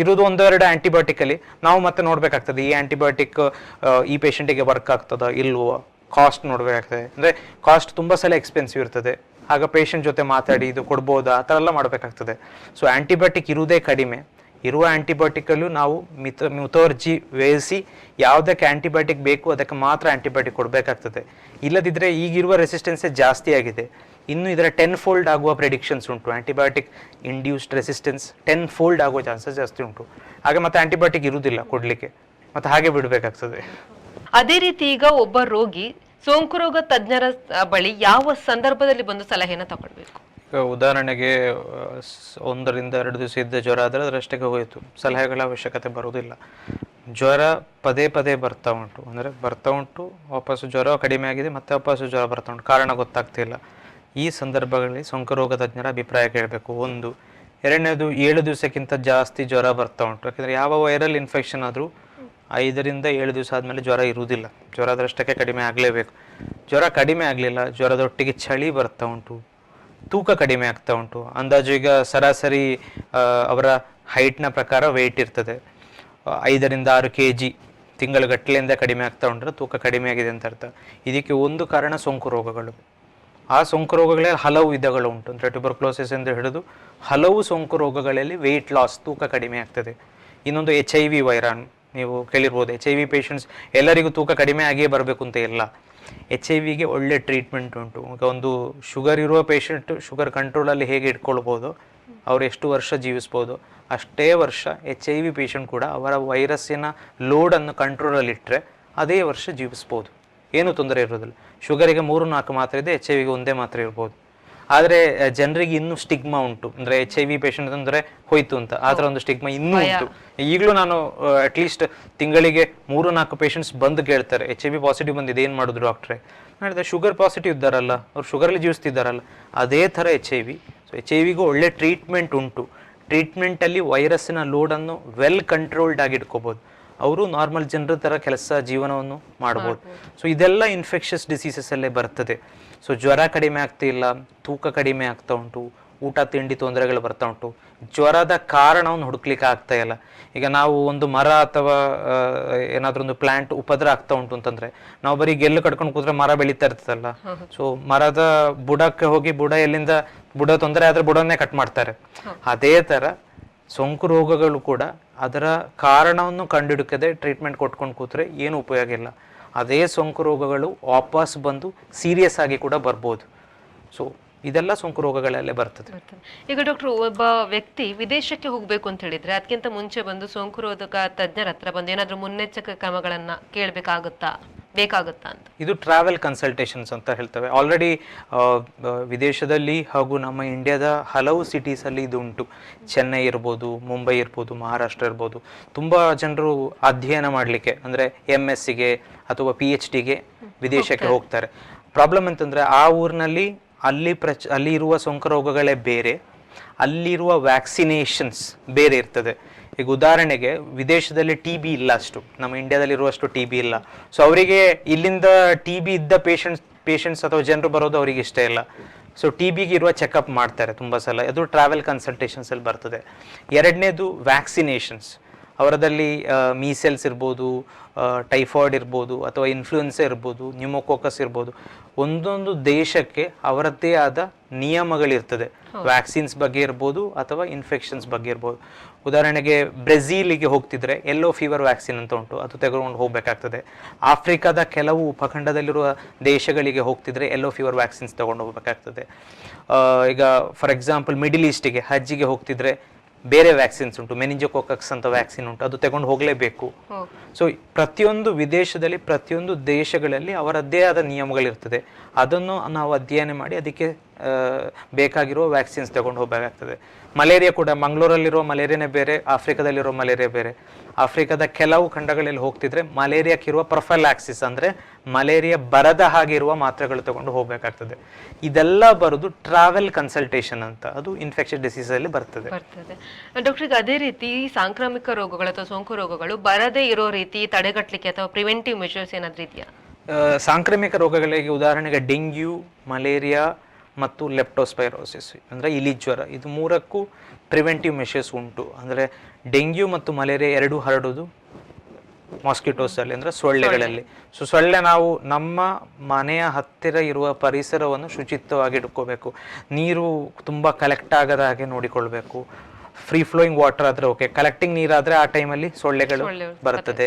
ಇರುವುದು ಒಂದೆರಡು ಆಂಟಿಬಯೋಟಿಕ್ ಅಲ್ಲಿ. ನಾವು ಮತ್ತೆ ನೋಡ್ಬೇಕಾಗ್ತದೆ, ಈ ಆಂಟಿಬಯೋಟಿಕ್ ಈ ಪೇಷಂಟಿಗೆ ವರ್ಕ್ ಆಗ್ತದ, ಇಲ್ವೋ? ಕಾಸ್ಟ್ ನೋಡ್ಬೇಕಾಗ್ತದೆ. ಅಂದ್ರೆ ಕಾಸ್ಟ್ ತುಂಬಾ ಸಲ ಎಕ್ಸ್ಪೆನ್ಸಿವ್ ಇರ್ತದೆ. ಆಗ ಪೇಷಂಟ್ ಜೊತೆ ಮಾತಾಡಿ ಇದು ಕೊಡ್ಬೋದಾ? ಆ ಥರ ಎಲ್ಲ ಮಾಡಬೇಕಾಗ್ತದೆ. ಸೊ ಆ್ಯಂಟಿಬಯೋಟಿಕ್ ಇರುವುದೇ ಕಡಿಮೆ. ಇರುವ ಆ್ಯಂಟಿಬಯೋಟಿಕಲ್ಲೂ ನಾವು ಮಿತ ಮಿತೋರ್ಜಿ ವೇಸಿ ಯಾವುದಕ್ಕೆ ಆ್ಯಂಟಿಬಯೋಟಿಕ್ ಬೇಕು, ಅದಕ್ಕೆ ಮಾತ್ರ ಆ್ಯಂಟಿಬಯೋಟಿಕ್ ಕೊಡಬೇಕಾಗ್ತದೆ. ಇಲ್ಲದಿದ್ದರೆ ಈಗಿರುವ ರೆಸಿಸ್ಟೆನ್ಸೇ ಜಾಸ್ತಿ ಆಗಿದೆ. ಇನ್ನು ಇದರ ಟೆನ್ ಫೋಲ್ಡ್ ಆಗುವ ಪ್ರೆಡಿಕ್ಷನ್ಸ್ ಉಂಟು. Antibiotic induced resistance ten fold ಆಗುವ ಚಾನ್ಸಸ್ ಜಾಸ್ತಿ ಉಂಟು. ಹಾಗೆ ಮತ್ತೆ ಆ್ಯಂಟಿಬಯೋಟಿಕ್ ಇರುವುದಿಲ್ಲ ಕೊಡಲಿಕ್ಕೆ. ಮತ್ತು ಹಾಗೆ ಬಿಡಬೇಕಾಗ್ತದೆ. ಅದೇ ರೀತಿ ಈಗ ಒಬ್ಬ ರೋಗಿ ಸೋಂಕು ರೋಗ ತಜ್ಞರ ಬಳಿ ಯಾವ ಸಂದರ್ಭದಲ್ಲಿ ಬಂದು ಸಲಹೆಯನ್ನು ತಗೊಳ್ಬೇಕು? ಉದಾಹರಣೆಗೆ ಒಂದರಿಂದ ಎರಡು ದಿವಸ ಇದ್ದ ಜ್ವರ ಆದರೆ ಅದರಷ್ಟೇ ಹೋಯಿತು. ಸಲಹೆಗಳ ಅವಶ್ಯಕತೆ ಬರುವುದಿಲ್ಲ. ಜ್ವರ ಪದೇ ಪದೇ ಬರ್ತಾ ಉಂಟು. ಅಂದರೆ ಬರ್ತಾ ಉಂಟು, ವಾಪಸ್ಸು ಜ್ವರ ಕಡಿಮೆ ಆಗಿದೆ, ಮತ್ತೆ ವಾಪಸ್ಸು ಜ್ವರ ಬರ್ತಾ ಉಂಟು. ಕಾರಣ ಗೊತ್ತಾಗ್ತಿಲ್ಲ ಈ ಸಂದರ್ಭಗಳಲ್ಲಿ ಸೋಂಕು ರೋಗ ತಜ್ಞರ ಅಭಿಪ್ರಾಯ ಕೇಳಬೇಕು. ಒಂದು, ಎರಡನೇದು, ಏಳು ದಿವಸಕ್ಕಿಂತ ಜಾಸ್ತಿ ಜ್ವರ ಬರ್ತಾ ಉಂಟು. ಯಾಕೆಂದರೆ ಯಾವ ವೈರಲ್ ಇನ್ಫೆಕ್ಷನ್ ಆದರೂ ಐದರಿಂದ ಏಳು ದಿವಸ ಆದಮೇಲೆ ಜ್ವರ ಇರುವುದಿಲ್ಲ. ಜ್ವರ ಅದರಷ್ಟಕ್ಕೆ ಕಡಿಮೆ ಆಗಲೇಬೇಕು. ಜ್ವರ ಕಡಿಮೆ ಆಗಲಿಲ್ಲ, ಜ್ವರದೊಟ್ಟಿಗೆ ಚಳಿ ಬರ್ತಾ ಉಂಟು, ತೂಕ ಕಡಿಮೆ ಆಗ್ತಾ ಉಂಟು. ಅಂದಾಜು ಈಗ ಸರಾಸರಿ ಅವರ ಹೈಟ್ನ ಪ್ರಕಾರ ವೆಯ್ಟ್ ಇರ್ತದೆ. ಐದರಿಂದ ಆರು ಕೆ ಜಿ ತಿಂಗಳುಗಟ್ಟಲೆಯಿಂದ ಕಡಿಮೆ ಆಗ್ತಾ ಉಂಟ್ರೆ ತೂಕ ಕಡಿಮೆ ಆಗಿದೆ ಅಂತ ಅರ್ಥ. ಇದಕ್ಕೆ ಒಂದು ಕಾರಣ ಸೋಂಕು ರೋಗಗಳು. ಆ ಸೋಂಕು ರೋಗಗಳಲ್ಲಿ ಹಲವು ವಿಧಗಳು ಉಂಟು. ಅಂದರೆ ಟ್ಯೂಬರ್ಕ್ಲೋಸಿಸ್ ಎಂದು ಹಿಡಿದು ಹಲವು ಸೋಂಕು ರೋಗಗಳಲ್ಲಿ ವೆಯ್ಟ್ ಲಾಸ್ ತೂಕ ಕಡಿಮೆ ಆಗ್ತದೆ. ಇನ್ನೊಂದು ಎಚ್ ಐ ವಿ ವೈರಾಣು ನೀವು ಕೇಳಿರ್ಬೋದು ಎಚ್ ಐ ವಿ ಪೇಷಂಟ್ಸ್ ಎಲ್ಲರಿಗೂ ತೂಕ ಕಡಿಮೆ ಆಗಿಯೇ ಬರಬೇಕು ಅಂತ ಇಲ್ಲ. ಎಚ್ ಐ ವಿಗೆ ಒಳ್ಳೆ ಟ್ರೀಟ್ಮೆಂಟ್ ಉಂಟು. ಈಗ ಒಂದು ಶುಗರ್ ಇರುವ ಪೇಷಂಟ್ ಶುಗರ್ ಕಂಟ್ರೋಲಲ್ಲಿ ಹೇಗೆ ಇಟ್ಕೊಳ್ಬೋದು, ಅವ್ರು ಎಷ್ಟು ವರ್ಷ ಜೀವಿಸ್ಬೋದು, ಅಷ್ಟೇ ವರ್ಷ ಎಚ್ ಐ ವಿ ಪೇಷಂಟ್ ಕೂಡ ಅವರ ವೈರಸ್ಸಿನ ಲೋಡನ್ನು ಕಂಟ್ರೋಲಲ್ಲಿ ಇಟ್ಟರೆ ಅದೇ ವರ್ಷ ಜೀವಿಸ್ಬೋದು. ಏನೂ ತೊಂದರೆ ಇರೋದಿಲ್ಲ. ಶುಗರಿಗೆ ಮೂರು ನಾಲ್ಕು ಮಾತ್ರೆ ಇದೆ ಎಚ್ ಐ ವಿಗೆ ಒಂದೇ ಮಾತ್ರೆ ಇರ್ಬೋದು. ಆದರೆ ಜನರಿಗೆ ಇನ್ನೂ ಸ್ಟಿಗ್ಮಾ ಉಂಟು. ಅಂದರೆ ಎಚ್ ಐ ವಿ ಪೇಷಂಟ್ ಅಂದರೆ ಹೋಯ್ತು ಅಂತ. ಆ ಥರ ಒಂದು ಸ್ಟಿಗ್ಮಾ ಇನ್ನೂ ಉಂಟು. ಈಗಲೂ ನಾನು ಅಟ್ಲೀಸ್ಟ್ ತಿಂಗಳಿಗೆ ಮೂರು ನಾಲ್ಕು ಪೇಷಂಟ್ಸ್ ಬಂದು ಕೇಳ್ತಾರೆ. ಎಚ್ ಐ ವಿ ಪಾಸಿಟಿವ್ ಬಂದಿದೆ. ಏನು ಮಾಡೋದು ಡಾಕ್ಟ್ರೆ ಮಾಡಿದೆ ಶುಗರ್ ಪಾಸಿಟಿವ್ ಇದ್ದಾರಲ್ಲ. ಅವ್ರು ಶುಗರಲ್ಲಿ ಜೀವಿಸ್ತಿದ್ದಾರಲ್ಲ. ಅದೇ ಥರ H I V so H I ವಿಗೂ ಒಳ್ಳೆ ಟ್ರೀಟ್ಮೆಂಟ್ ಉಂಟು. ಟ್ರೀಟ್ಮೆಂಟಲ್ಲಿ ವೈರಸ್ಸಿನ ಲೋಡನ್ನು ವೆಲ್ ಕಂಟ್ರೋಲ್ಡ್ ಆಗಿ ಇಟ್ಕೋಬೋದು. ಅವರು ನಾರ್ಮಲ್ ಜನರ ಥರ ಕೆಲಸ ಜೀವನವನ್ನು ಮಾಡ್ಬೋದು. ಸೊ ಇದೆಲ್ಲ ಇನ್ಫೆಕ್ಷಸ್ ಡಿಸೀಸಸ್ ಅಲ್ಲೇ ಬರ್ತದೆ. ಸೊ ಜ್ವರ ಕಡಿಮೆ ಆಗ್ತಿಲ್ಲ ತೂಕ ಕಡಿಮೆ ಆಗ್ತಾ ಉಂಟು ಊಟ ತಿಂಡಿ ತೊಂದರೆಗಳು ಬರ್ತಾ ಉಂಟು. ಜ್ವರದ ಕಾರಣವನ್ನು ಹುಡುಕ್ಲಿಕ್ಕೆ ಆಗ್ತಾ ಇಲ್ಲ. ಈಗ ನಾವು ಒಂದು ಮರ ಅಥವಾ ಏನಾದರೂ ಒಂದು ಪ್ಲಾಂಟ್ ಉಪದ್ರ ಆಗ್ತಾ ಉಂಟು ಅಂತಂದ್ರೆ ನಾವು ಬರೀ ಗೆಲ್ಲು ಕಟ್ಕೊಂಡು ಕೂತ್ರೆ ಮರ ಬೆಳೀತಾ ಇರ್ತದಲ್ಲ? ಸೊ ಮರದ ಬುಡಕ್ಕೆ ಹೋಗಿ ಬುಡ ಎಲ್ಲಿಂದ ಬುಡ ತೊಂದರೆ ಆದ್ರೆ ಬುಡನ್ನೇ ಕಟ್ ಮಾಡ್ತಾರೆ. ಅದೇ ತರ ಸೋಂಕು ರೋಗಗಳು ಕೂಡ ಅದರ ಕಾರಣವನ್ನು ಕಂಡುಹಿಡುಕದೆ ಟ್ರೀಟ್ಮೆಂಟ್ ಕೊಟ್ಕೊಂಡು ಕೂತ್ರೆ ಏನು ಉಪಯೋಗ ಇಲ್ಲ. ಅದೇ ಸೋಂಕು ರೋಗಗಳು ವಾಪಸ್ ಬಂದು ಸೀರಿಯಸ್ ಆಗಿ ಕೂಡ ಬರ್ಬೋದು. ಸೊ ಇದೆಲ್ಲ ಸೋಂಕು ರೋಗಗಳಲ್ಲೇ ಬರ್ತದೆ. ಈಗ ಡಾಕ್ಟರ್ ಒಬ್ಬ ವ್ಯಕ್ತಿ ವಿದೇಶಕ್ಕೆ ಹೋಗಬೇಕು ಅಂತ ಹೇಳಿದ್ರೆ ಅದಕ್ಕಿಂತ ಮುಂಚೆ ಬಂದು ಸೋಂಕು ರೋಧಕ ತಜ್ಞರ ಹತ್ರ ಬಂದು ಏನಾದರೂ ಮುನ್ನೆಚ್ಚರಿಕೆ ಕ್ರಮಗಳನ್ನು ಕೇಳಬೇಕಾಗುತ್ತಾ ಬೇಕಾಗುತ್ತಾ ಅಂತ? ಇದು ಟ್ರಾವೆಲ್ ಕನ್ಸಲ್ಟೇಷನ್ಸ್ ಅಂತ ಹೇಳ್ತವೆ. ಆಲ್ರೆಡಿ ವಿದೇಶದಲ್ಲಿ ಹಾಗೂ ನಮ್ಮ ಇಂಡಿಯಾದ ಹಲವು ಸಿಟೀಸಲ್ಲಿ ಇದು ಉಂಟು. ಚೆನ್ನೈ ಇರ್ಬೋದು ಮುಂಬೈ ಇರ್ಬೋದು ಮಹಾರಾಷ್ಟ್ರ ಇರ್ಬೋದು. ತುಂಬ ಜನರು ಅಧ್ಯಯನ ಮಾಡಲಿಕ್ಕೆ ಅಂದರೆ ಎಂ ಎಸ್ಸಿಗೆ ಅಥವಾ ಪಿ ಎಚ್ ಡಿಗೆ ವಿದೇಶಕ್ಕೆ ಹೋಗ್ತಾರೆ. ಪ್ರಾಬ್ಲಮ್ ಅಂತಂದರೆ ಆ ಊರಿನಲ್ಲಿ ಅಲ್ಲಿ ಪ್ರಚ, ಅಲ್ಲಿ ಇರುವ ಸೋಂಕು ರೋಗಗಳೇ ಬೇರೆ, ಅಲ್ಲಿರುವ ವ್ಯಾಕ್ಸಿನೇಷನ್ಸ್ ಬೇರೆ ಇರ್ತದೆ. ಈಗ ಉದಾಹರಣೆಗೆ ವಿದೇಶದಲ್ಲಿ ಟಿ ಬಿ ಇಲ್ಲ ಅಷ್ಟು, ನಮ್ಮ ಇಂಡಿಯಾದಲ್ಲಿ ಇರುವಷ್ಟು ಟಿ ಬಿ ಇಲ್ಲ. ಸೊ ಅವರಿಗೆ ಇಲ್ಲಿಂದ ಟಿ ಬಿ ಇದ್ದ ಪೇಷಂಟ್ಸ್ ಪೇಷಂಟ್ಸ್ ಅಥವಾ ಜನರು ಬರೋದು ಅವರಿಗೆ ಇಷ್ಟ ಇಲ್ಲ. ಸೊ ಟಿ ಬಿಗೆ ಇರುವ ಚೆಕಪ್ ಮಾಡ್ತಾರೆ ತುಂಬ ಸಲ. ಅದು ಟ್ರಾವೆಲ್ ಕನ್ಸಲ್ಟೇಷನ್ಸಲ್ಲಿ ಬರ್ತದೆ. ಎರಡನೇದು ವ್ಯಾಕ್ಸಿನೇಷನ್ಸ್ ಅವರದಲ್ಲಿ ಮೀಸೆಲ್ಸ್ ಇರ್ಬೋದು ಟೈಫಾಯ್ಡ್ ಇರ್ಬೋದು ಅಥವಾ ಇನ್ಫ್ಲೂಯೆನ್ಸ ಇರ್ಬೋದು ನ್ಯೂಮೋಕೋಕಸ್ ಇರ್ಬೋದು ಒಂದೊಂದು ದೇಶಕ್ಕೆ ಅವರದ್ದೇ ಆದ ನಿಯಮಗಳಿರ್ತದೆ. ವ್ಯಾಕ್ಸಿನ್ಸ್ ಬಗ್ಗೆ ಇರ್ಬೋದು ಅಥವಾ ಇನ್ಫೆಕ್ಷನ್ಸ್ ಬಗ್ಗೆ ಇರ್ಬೋದು. ಉದಾಹರಣೆಗೆ ಬ್ರೆಜಿಲಿಗೆ ಹೋಗ್ತಿದ್ರೆ ಎಲ್ಲೋ ಫೀವರ್ ವ್ಯಾಕ್ಸಿನ್ ಅಂತ ಉಂಟು ಅದು ತೆಗೆದುಕೊಂಡು ಹೋಗಬೇಕಾಗ್ತದೆ. ಆಫ್ರಿಕಾದ ಕೆಲವು ಉಪಖಂಡದಲ್ಲಿರುವ ದೇಶಗಳಿಗೆ ಹೋಗ್ತಿದ್ರೆ ಎಲ್ಲೋ ಫೀವರ್ ವ್ಯಾಕ್ಸಿನ್ಸ್ ತಗೊಂಡು ಹೋಗಬೇಕಾಗ್ತದೆ. ಈಗ ಫಾರ್ ಎಕ್ಸಾಂಪಲ್ ಮಿಡಿಲ್ ಈಸ್ಟಿಗೆ ಹಜ್ಜಿಗೆ ಹೋಗ್ತಿದ್ರೆ ಬೇರೆ ವ್ಯಾಕ್ಸಿನ್ಸ್ ಉಂಟು ಮೆನಿಂಜೋಕೋಕಕ್ಸ್ ಅಂತ ವ್ಯಾಕ್ಸಿನ್ ಉಂಟು ಅದು ತಗೊಂಡು ಹೋಗಲೇಬೇಕು. ಸೊ ಪ್ರತಿಯೊಂದು ವಿದೇಶದಲ್ಲಿ ಪ್ರತಿಯೊಂದು ದೇಶಗಳಲ್ಲಿ ಅವರದ್ದೇ ಆದ ನಿಯಮಗಳಿರ್ತದೆ. ಅದನ್ನು ನಾವು ಅಧ್ಯಯನ ಮಾಡಿ ಅದಕ್ಕೆ ಆ, ಬೇಕಾಗಿರುವ ವ್ಯಾಕ್ಸಿನ್ಸ್ ತಗೊಂಡು ಹೋಗಬೇಕಾಗ್ತದೆ. ಮಲೇರಿಯಾ ಕೂಡ ಮಂಗಳೂರಲ್ಲಿರೋ ಮಲೇರಿಯಾನೇ ಬೇರೆ ಆಫ್ರಿಕಾದಲ್ಲಿರೋ ಮಲೇರಿಯಾ ಬೇರೆ. ಆಫ್ರಿಕಾದ ಕೆಲವು ಖಂಡಗಳಲ್ಲಿ ಹೋಗ್ತಿದ್ರೆ ಮಲೇರಿಯಾಕ್ಕಿರುವ ಪ್ರೊಫೈಲಾಕ್ಸಿಸ್ ಅಂದರೆ ಮಲೇರಿಯಾ ಬರದ ಹಾಗಿರುವ ಮಾತ್ರೆಗಳು ತಗೊಂಡು ಹೋಗಬೇಕಾಗ್ತದೆ. ಇದೆಲ್ಲ ಬರೋದು ಟ್ರಾವೆಲ್ ಕನ್ಸಲ್ಟೇಷನ್ ಅಂತ. ಅದು ಇನ್ಫೆಕ್ಷನ್ ಡಿಸೀಸಲ್ಲಿ ಬರ್ತದೆ. ಬರ್ತದೆ. ಡಾಕ್ಟರ್ ಈಗ ಅದೇ ರೀತಿ ಸಾಂಕ್ರಾಮಿಕ ರೋಗಗಳು ಅಥವಾ ಸೋಂಕು ರೋಗಗಳು ಬರದೇ ಇರೋ ರೀತಿ ತಡೆಗಟ್ಟಲಿಕ್ಕೆ ಅಥವಾ ಪ್ರಿವೆಂಟಿವ್ ಮೆಷರ್ಸ್ ಏನಾದ್ರೂ ಇದೆಯಾ? ಸಾಂಕ್ರಾಮಿಕ ರೋಗಗಳಿಗೆ ಉದಾಹರಣೆಗೆ ಡೆಂಗ್ಯೂ ಮಲೇರಿಯಾ ಮತ್ತು ಲೆಪ್ಟೋಸ್ಪೈರೋಸಿಸ್ ಅಂದರೆ ಇಲಿ ಜ್ವರ. ಇದು ಮೂರಕ್ಕೂ ಪ್ರಿವೆಂಟಿವ್ ಮೆಷರ್ಸ್ ಉಂಟು. ಅಂದರೆ ಡೆಂಗ್ಯೂ ಮತ್ತು ಮಲೇರಿಯಾ ಎರಡೂ ಹರಡೋದು ಮಾಸ್ಕಿಟೋಸಲ್ಲಿ ಅಂದರೆ ಸೊಳ್ಳೆಗಳಲ್ಲಿ. ಸೊ ಸೊಳ್ಳೆ ನಾವು ನಮ್ಮ ಮನೆಯ ಹತ್ತಿರ ಇರುವ ಪರಿಸರವನ್ನು ಶುಚಿತ್ವವಾಗಿ ಇಟ್ಕೋಬೇಕು. ನೀರು ತುಂಬ ಕಲೆಕ್ಟ್ ಆಗದ ಹಾಗೆ ನೋಡಿಕೊಳ್ಬೇಕು. ಫ್ರೀ ಫ್ಲೋಯಿಂಗ್ ವಾಟರ್ ಆದರೆ ಓಕೆ ಕಲೆಕ್ಟಿಂಗ್ ನೀರಾದರೆ ಆ ಟೈಮಲ್ಲಿ ಸೊಳ್ಳೆಗಳು ಸೊಳ್ಳೆ ಬರ್ತದೆ.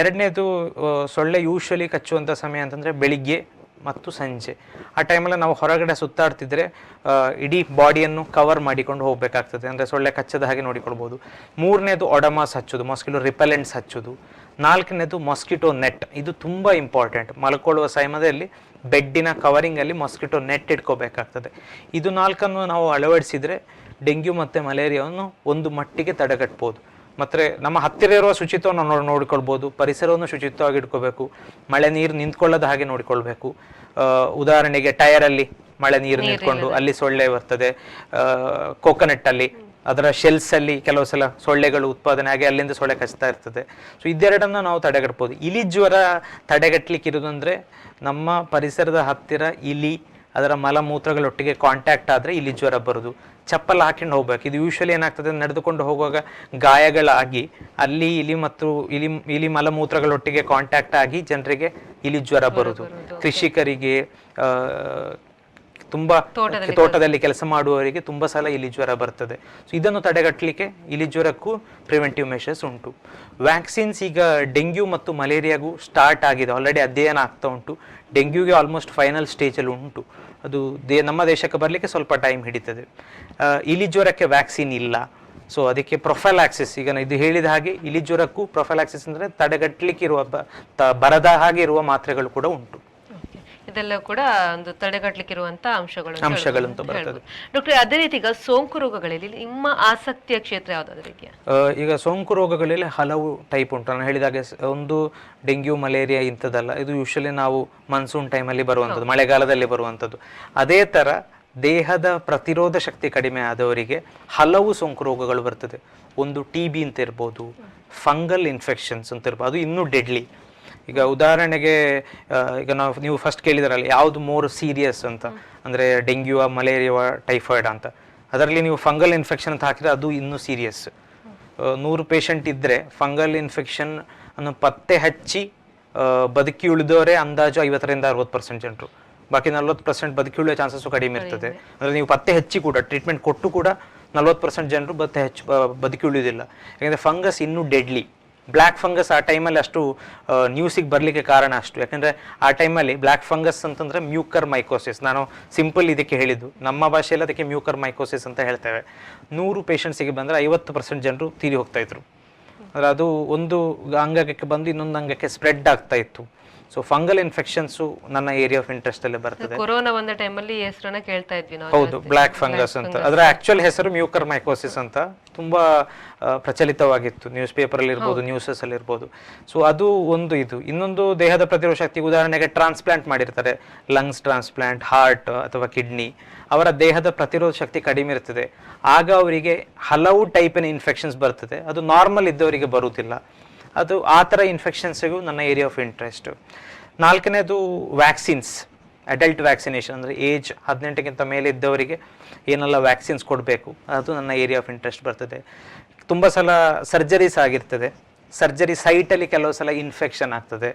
ಎರಡನೇದು ಸೊಳ್ಳೆ ಯೂಶ್ವಲಿ ಕಚ್ಚುವಂಥ ಸಮಯ ಅಂತಂದರೆ ಬೆಳಿಗ್ಗೆ ಮತ್ತು ಸಂಜೆ. ಆ ಟೈಮಲ್ಲಿ ನಾವು ಹೊರಗಡೆ ಸುತ್ತಾಡ್ತಿದ್ರೆ ಇಡೀ ಬಾಡಿಯನ್ನು ಕವರ್ ಮಾಡಿಕೊಂಡು ಹೋಗಬೇಕಾಗ್ತದೆ. ಅಂದರೆ ಸೊಳ್ಳೆ ಕಚ್ಚದ ಹಾಗೆ ನೋಡಿಕೊಳ್ಬೋದು. ಮೂರನೇದು ಒಡಮಾಸ್ ಹಚ್ಚೋದು ಮಾಸ್ಕಿಟೋ ರಿಪೆಲೆಂಟ್ಸ್ ಹಚ್ಚೋದು. ನಾಲ್ಕನೇದು ಮೊಸ್ಕಿಟೋ ನೆಟ್ ಇದು ತುಂಬ ಇಂಪಾರ್ಟೆಂಟ್ ಮಲ್ಕೊಳ್ಳುವ ಸಮಯದಲ್ಲಿ ಬೆಡ್ಡಿನ ಕವರಿಂಗಲ್ಲಿ ಮೊಸ್ಕಿಟೋ ನೆಟ್ ಇಟ್ಕೋಬೇಕಾಗ್ತದೆ. ಇದು ನಾಲ್ಕನ್ನು ನಾವು ಅಳವಡಿಸಿದರೆ, ಡೆಂಗ್ಯೂ ಮತ್ತು ಮಲೇರಿಯಾವನ್ನು ಒಂದು ಮಟ್ಟಿಗೆ ತಡೆಗಟ್ಬೋದು. ಮತ್ತು ನಮ್ಮ ಹತ್ತಿರ ಇರುವ ಶುಚಿತ್ವವನ್ನು ನೋಡಿ ನೋಡಿಕೊಳ್ಬೋದು ಪರಿಸರವನ್ನು ಶುಚಿತ್ವವಾಗಿ ಇಟ್ಕೋಬೇಕು ಮಳೆ ನೀರು ನಿಂತ್ಕೊಳ್ಳದ ಹಾಗೆ ನೋಡಿಕೊಳ್ಬೇಕು. ಉದಾಹರಣೆಗೆ ಟಯರಲ್ಲಿ ಮಳೆ ನೀರು ನಿಂತ್ಕೊಂಡು ಅಲ್ಲಿ ಸೊಳ್ಳೆ ಬರ್ತದೆ. ಕೋಕೋನಟ್ ಅಲ್ಲಿ ಅದರ ಶೆಲ್ಸ್ ಅಲ್ಲಿ ಕೆಲವು ಸಲ ಸೊಳ್ಳೆಗಳು ಉತ್ಪಾದನೆ ಆಗಿ ಅಲ್ಲಿಂದ ಸೊಳ್ಳೆ ಕಚ್ತಾ ಇರ್ತದೆ. ಸೊ ಇದೆರಡನ್ನ ನಾವು ತಡೆಗಟ್ಬೋದು. ಇಲಿ ಜ್ವರ ತಡೆಗಟ್ಟಲಿಕ್ಕೆ ಇರೋದಂದ್ರೆ ನಮ್ಮ ಪರಿಸರದ ಹತ್ತಿರ ಇಲಿ ಅದರ ಮಲಮೂತ್ರಗಳೊಟ್ಟಿಗೆ ಕಾಂಟ್ಯಾಕ್ಟ್ ಆದರೆ ಇಲ್ಲಿ ಜ್ವರ ಬರೋದು. ಚಪ್ಪಲ್ ಹಾಕೊಂಡು ಹೋಗ್ಬೇಕು. ಇದು ಯೂಶ್ವಲಿ ಏನಾಗ್ತದೆ ನಡೆದುಕೊಂಡು ಹೋಗುವಾಗ ಗಾಯಗಳಾಗಿ ಅಲ್ಲಿ ಇಲಿ ಮತ್ತು ಇಲಿ ಇಲಿ ಮಲಮೂತ್ರಗಳೊಟ್ಟಿಗೆ ಕಾಂಟ್ಯಾಕ್ಟ್ ಆಗಿ ಜನರಿಗೆ ಇಲಿ ಜ್ವರ ಬರೋದು. ಕೃಷಿಕರಿಗೆ ತುಂಬಾ ತೋಟದಲ್ಲಿ ಕೆಲಸ ಮಾಡುವವರಿಗೆ ತುಂಬಾ ಸಲ ಇಲಿ ಜ್ವರ ಬರ್ತದೆ. ಸೊ ಇದನ್ನು ತಡೆಗಟ್ಟಲಿಕ್ಕೆ ಇಲಿ ಜ್ವರಕ್ಕೂ ಪ್ರಿವೆಂಟಿವ್ ಮೆಷರ್ಸ್ ಉಂಟು. ವ್ಯಾಕ್ಸಿನ್ಸ್ ಈಗ ಡೆಂಗ್ಯೂ ಮತ್ತು ಮಲೇರಿಯಾಗೂ ಸ್ಟಾರ್ಟ್ ಆಗಿದೆ. ಆಲ್ರೆಡಿ ಅಧ್ಯಯನ ಆಗ್ತಾ ಉಂಟು. ಡೆಂಗ್ಯೂಗೆ ಆಲ್ಮೋಸ್ಟ್ ಫೈನಲ್ ಸ್ಟೇಜಲ್ಲಿ ಉಂಟು. ಅದು ದೇ ನಮ್ಮ ದೇಶಕ್ಕೆ ಬರಲಿಕ್ಕೆ ಸ್ವಲ್ಪ ಟೈಮ್ ಹಿಡಿತದೆ. ಇಲಿ ಜ್ವರಕ್ಕೆ ವ್ಯಾಕ್ಸಿನ್ ಇಲ್ಲ. ಸೊ ಅದಕ್ಕೆ ಪ್ರೊಫೈಲಾಕ್ಸಿಸ್ ಈಗ ಇದು ಹೇಳಿದ ಹಾಗೆ ಇಲಿ ಜ್ವರಕ್ಕೂ ಪ್ರೊಫೈಲಾಕ್ಸಿಸ್ ಅಂದರೆ ತಡೆಗಟ್ಟಲಿಕ್ಕೆ ಇರುವ ಬರದ ಹಾಗೆ ಇರುವ ಮಾತ್ರೆಗಳು ಕೂಡ ಉಂಟು. ಇದೆಲ್ಲ ಕೂಡ ಒಂದು ತಡೆಗಟ್ಟಲಿಕ್ಕಿರುವಂತ ಅಂಶಗಳು ಅಂತ ಹೇಳ್ಬೋದು. ಬರ್ತದೆ. ಡಾಕ್ಟರ್ ಅದೇ ರೀತಿ ಈಗ ಸೋಂಕು ರೋಗಗಳಲ್ಲಿ ನಿಮ್ಮ ಆಸಕ್ತಿಯ ಕ್ಷೇತ್ರ ಯಾವ್ದಾದ್ರು ಇದೆಯಾ ಆ, ಈಗ ಸೋಂಕು ರೋಗಗಳಲ್ಲಿ ಹಲವು ಟೈಪ್ ಉಂಟು. ನಾನು ಹೇಳಿದಾಗೆ ಸ- ಒಂದು ಡೆಂಗ್ಯೂ ಮಲೇರಿಯಾ ಇಂಥದ್ದಲ್ಲ ಇದು ಯೂಶಲಿ ನಾವು ಮಾನ್ಸೂನ್ ಟೈಮಲ್ಲಿ ಬರುವಂಥದ್ದು ಮಳೆಗಾಲದಲ್ಲಿ ಬರುವಂಥದ್ದು. ಅದೇ ಥರ ದೇಹದ ಪ್ರತಿರೋಧ ಶಕ್ತಿ ಕಡಿಮೆ ಆದವರಿಗೆ ಹಲವು ಸೋಂಕು ರೋಗಗಳು ಬರ್ತದೆ. ಒಂದು ಟಿ ಬಿ ಅಂತ ಇರ್ಬೋದು ಫಂಗಲ್ ಇನ್ಫೆಕ್ಷನ್ಸ್ ಅಂತ ಇರ್ಬೋದು ಅದು ಇನ್ನೂ ಡೆಡ್ಲಿ ಈಗ ಉದಾಹರಣೆಗೆ ಈಗ ನಾವು ನೀವು ಫಸ್ಟ್ ಕೇಳಿದ್ರಲ್ಲ ಯಾವುದು ಮೋರ್ ಸೀರಿಯಸ್ ಅಂತ? ಅಂದರೆ ಡೆಂಗ್ಯೂ ಮಲೇರಿಯಾ ಟೈಫಾಯ್ಡ್ ಅಂತ. ಅದರಲ್ಲಿ ನೀವು ಫಂಗಲ್ ಇನ್ಫೆಕ್ಷನ್ ಅಂತ ಹಾಕಿದ್ರೆ ಅದು ಇನ್ನೂ ಸೀರಿಯಸ್ ನೂರು ಪೇಷಂಟ್ ಇದ್ದರೆ ಫಂಗಲ್ ಇನ್ಫೆಕ್ಷನ್ ಅನ್ನು ಪತ್ತೆ ಹಚ್ಚಿ ಬದುಕಿ ಉಳಿದವರೇ ಅಂದಾಜು ಐವತ್ತರಿಂದ ಅರವತ್ತು ಪರ್ಸೆಂಟ್ ಜನರು. ಬಾಕಿ ನಲ್ವತ್ತು ಪರ್ಸೆಂಟ್ ಬದುಕಿ ಉಳಿಯೋ ಚಾನ್ಸಸ್ ಕಡಿಮೆ ಇರ್ತದೆ. ಅಂದರೆ ನೀವು ಪತ್ತೆ ಹಚ್ಚಿ ಕೂಡ ಟ್ರೀಟ್ಮೆಂಟ್ ಕೊಟ್ಟು ಕೂಡ ನಲ್ವತ್ತು ಪರ್ಸೆಂಟ್ ಜನರು ಬತ್ತೆ ಹೆಚ್ಚು ಬದುಕಿ ಉಳಿಯೋದಿಲ್ಲ ಯಾಕಂದರೆ ಫಂಗಸ್ ಇನ್ನೂ ಡೆಡ್ಲಿ ಬ್ಲ್ಯಾಕ್ ಫಂಗಸ್ ಆ ಟೈಮಲ್ಲಿ ಅಷ್ಟು ನ್ಯೂಸಿಗೆ ಬರಲಿಕ್ಕೆ ಕಾರಣ ಅಷ್ಟು. ಯಾಕಂದರೆ ಆ ಟೈಮಲ್ಲಿ ಬ್ಲ್ಯಾಕ್ ಫಂಗಸ್ ಅಂತಂದರೆ ಮ್ಯೂಕರ್ ಮೈಕೋಸಿಸ್ ನಾನು ಸಿಂಪಲ್ ಇದಕ್ಕೆ ಹೇಳಿದ್ದು. ನಮ್ಮ ಭಾಷೆಯಲ್ಲಿ ಅದಕ್ಕೆ ಮ್ಯೂಕರ್ ಮೈಕೋಸಿಸ್ ಅಂತ ಹೇಳ್ತೇವೆ. ನೂರು ಪೇಷಂಟ್ಸಿಗೆ ಬಂದರೆ ಐವತ್ತು ಪರ್ಸೆಂಟ್ ಜನರು ತೀರಿ ಹೋಗ್ತಾಯಿದ್ರು ಅಂದರೆ ಅದು ಒಂದು ಅಂಗಕ್ಕೆ ಬಂದು ಇನ್ನೊಂದು ಅಂಗಕ್ಕೆ ಸ್ಪ್ರೆಡ್ ಆಗ್ತಾ ಇತ್ತು. ಸೊ ಫಂಗಲ್ ಇನ್ಫೆಕ್ಷನ್ಸ್ ನನ್ನ ಏರಿಯಾ ಆಫ್ ಇಂಟ್ರೆಸ್ಟ್ ಅಲ್ಲಿ ಬರ್ತದೆ. ಕೊರೋನಾ ಬಂದ ಟೈಮ್ ಅಲ್ಲಿ ಹೆಸರನ್ನ ಕೇಳ್ತಾ ಇದ್ವಿ ನಾವು ಹೌದು ಬ್ಲ್ಯಾಕ್ ಫಂಗಸ್ ಅಂತ. ಅದರ ಆಕ್ಚುಯಲ್ ಹೆಸರು ಮ್ಯೂಕರ್ ಮೈಕೋಸಿಸ್ ಅಂತ. ತುಂಬಾ ಪ್ರಚಲಿತವಾಗಿತ್ತು. ನ್ಯೂಸ್ ಪೇಪರ್ ಅಲ್ಲಿ ಇರ್ಬೋದು ನ್ಯೂಸಸ್ ಅಲ್ಲಿ ಇರ್ಬೋದು. ಸೊ ಅದು ಒಂದು ಇದು. ಇನ್ನೊಂದು ದೇಹದ ಪ್ರತಿರೋಧ ಶಕ್ತಿ ಉದಾಹರಣೆಗೆ ಟ್ರಾನ್ಸ್ಪ್ಲಾಂಟ್ ಮಾಡಿರ್ತಾರೆ. ಲಂಗ್ಸ್ ಟ್ರಾನ್ಸ್ಪ್ಲಾಂಟ್ ಹಾರ್ಟ್ ಅಥವಾ ಕಿಡ್ನಿ ಅವರ ದೇಹದ ಪ್ರತಿರೋಧ ಶಕ್ತಿ ಕಡಿಮೆ ಇರ್ತದೆ. ಆಗ ಅವರಿಗೆ ಹಲವು ಟೈಪಿನ ಇನ್ಫೆಕ್ಷನ್ಸ್ ಬರ್ತದೆ. ಅದು ನಾರ್ಮಲ್ ಇದ್ದವರಿಗೆ ಬರುವುದಿಲ್ಲ. ಅದು ಆ ಥರ ಇನ್ಫೆಕ್ಷನ್ಸಿಗೂ ನನ್ನ ಏರಿಯಾ ಆಫ್ ಇಂಟ್ರೆಸ್ಟು ನಾಲ್ಕನೇದು ವ್ಯಾಕ್ಸಿನ್ಸ್ ಅಡಲ್ಟ್ ವ್ಯಾಕ್ಸಿನೇಷನ್ ಅಂದರೆ ಏಜ್ ಹದಿನೆಂಟಕ್ಕಿಂತ ಮೇಲೆ ಇದ್ದವರಿಗೆ ಏನೆಲ್ಲ ವ್ಯಾಕ್ಸಿನ್ಸ್ ಕೊಡಬೇಕು, ಅದು ನನ್ನ ಏರಿಯಾ ಆಫ್ ಇಂಟ್ರೆಸ್ಟ್ ಬರ್ತದೆ. ತುಂಬ ಸಲ ಸರ್ಜರೀಸ್ ಆಗಿರ್ತದೆ. ಸರ್ಜರಿ ಸೈಟಲ್ಲಿ ಕೆಲವು ಸಲ ಇನ್ಫೆಕ್ಷನ್ ಆಗ್ತದೆ.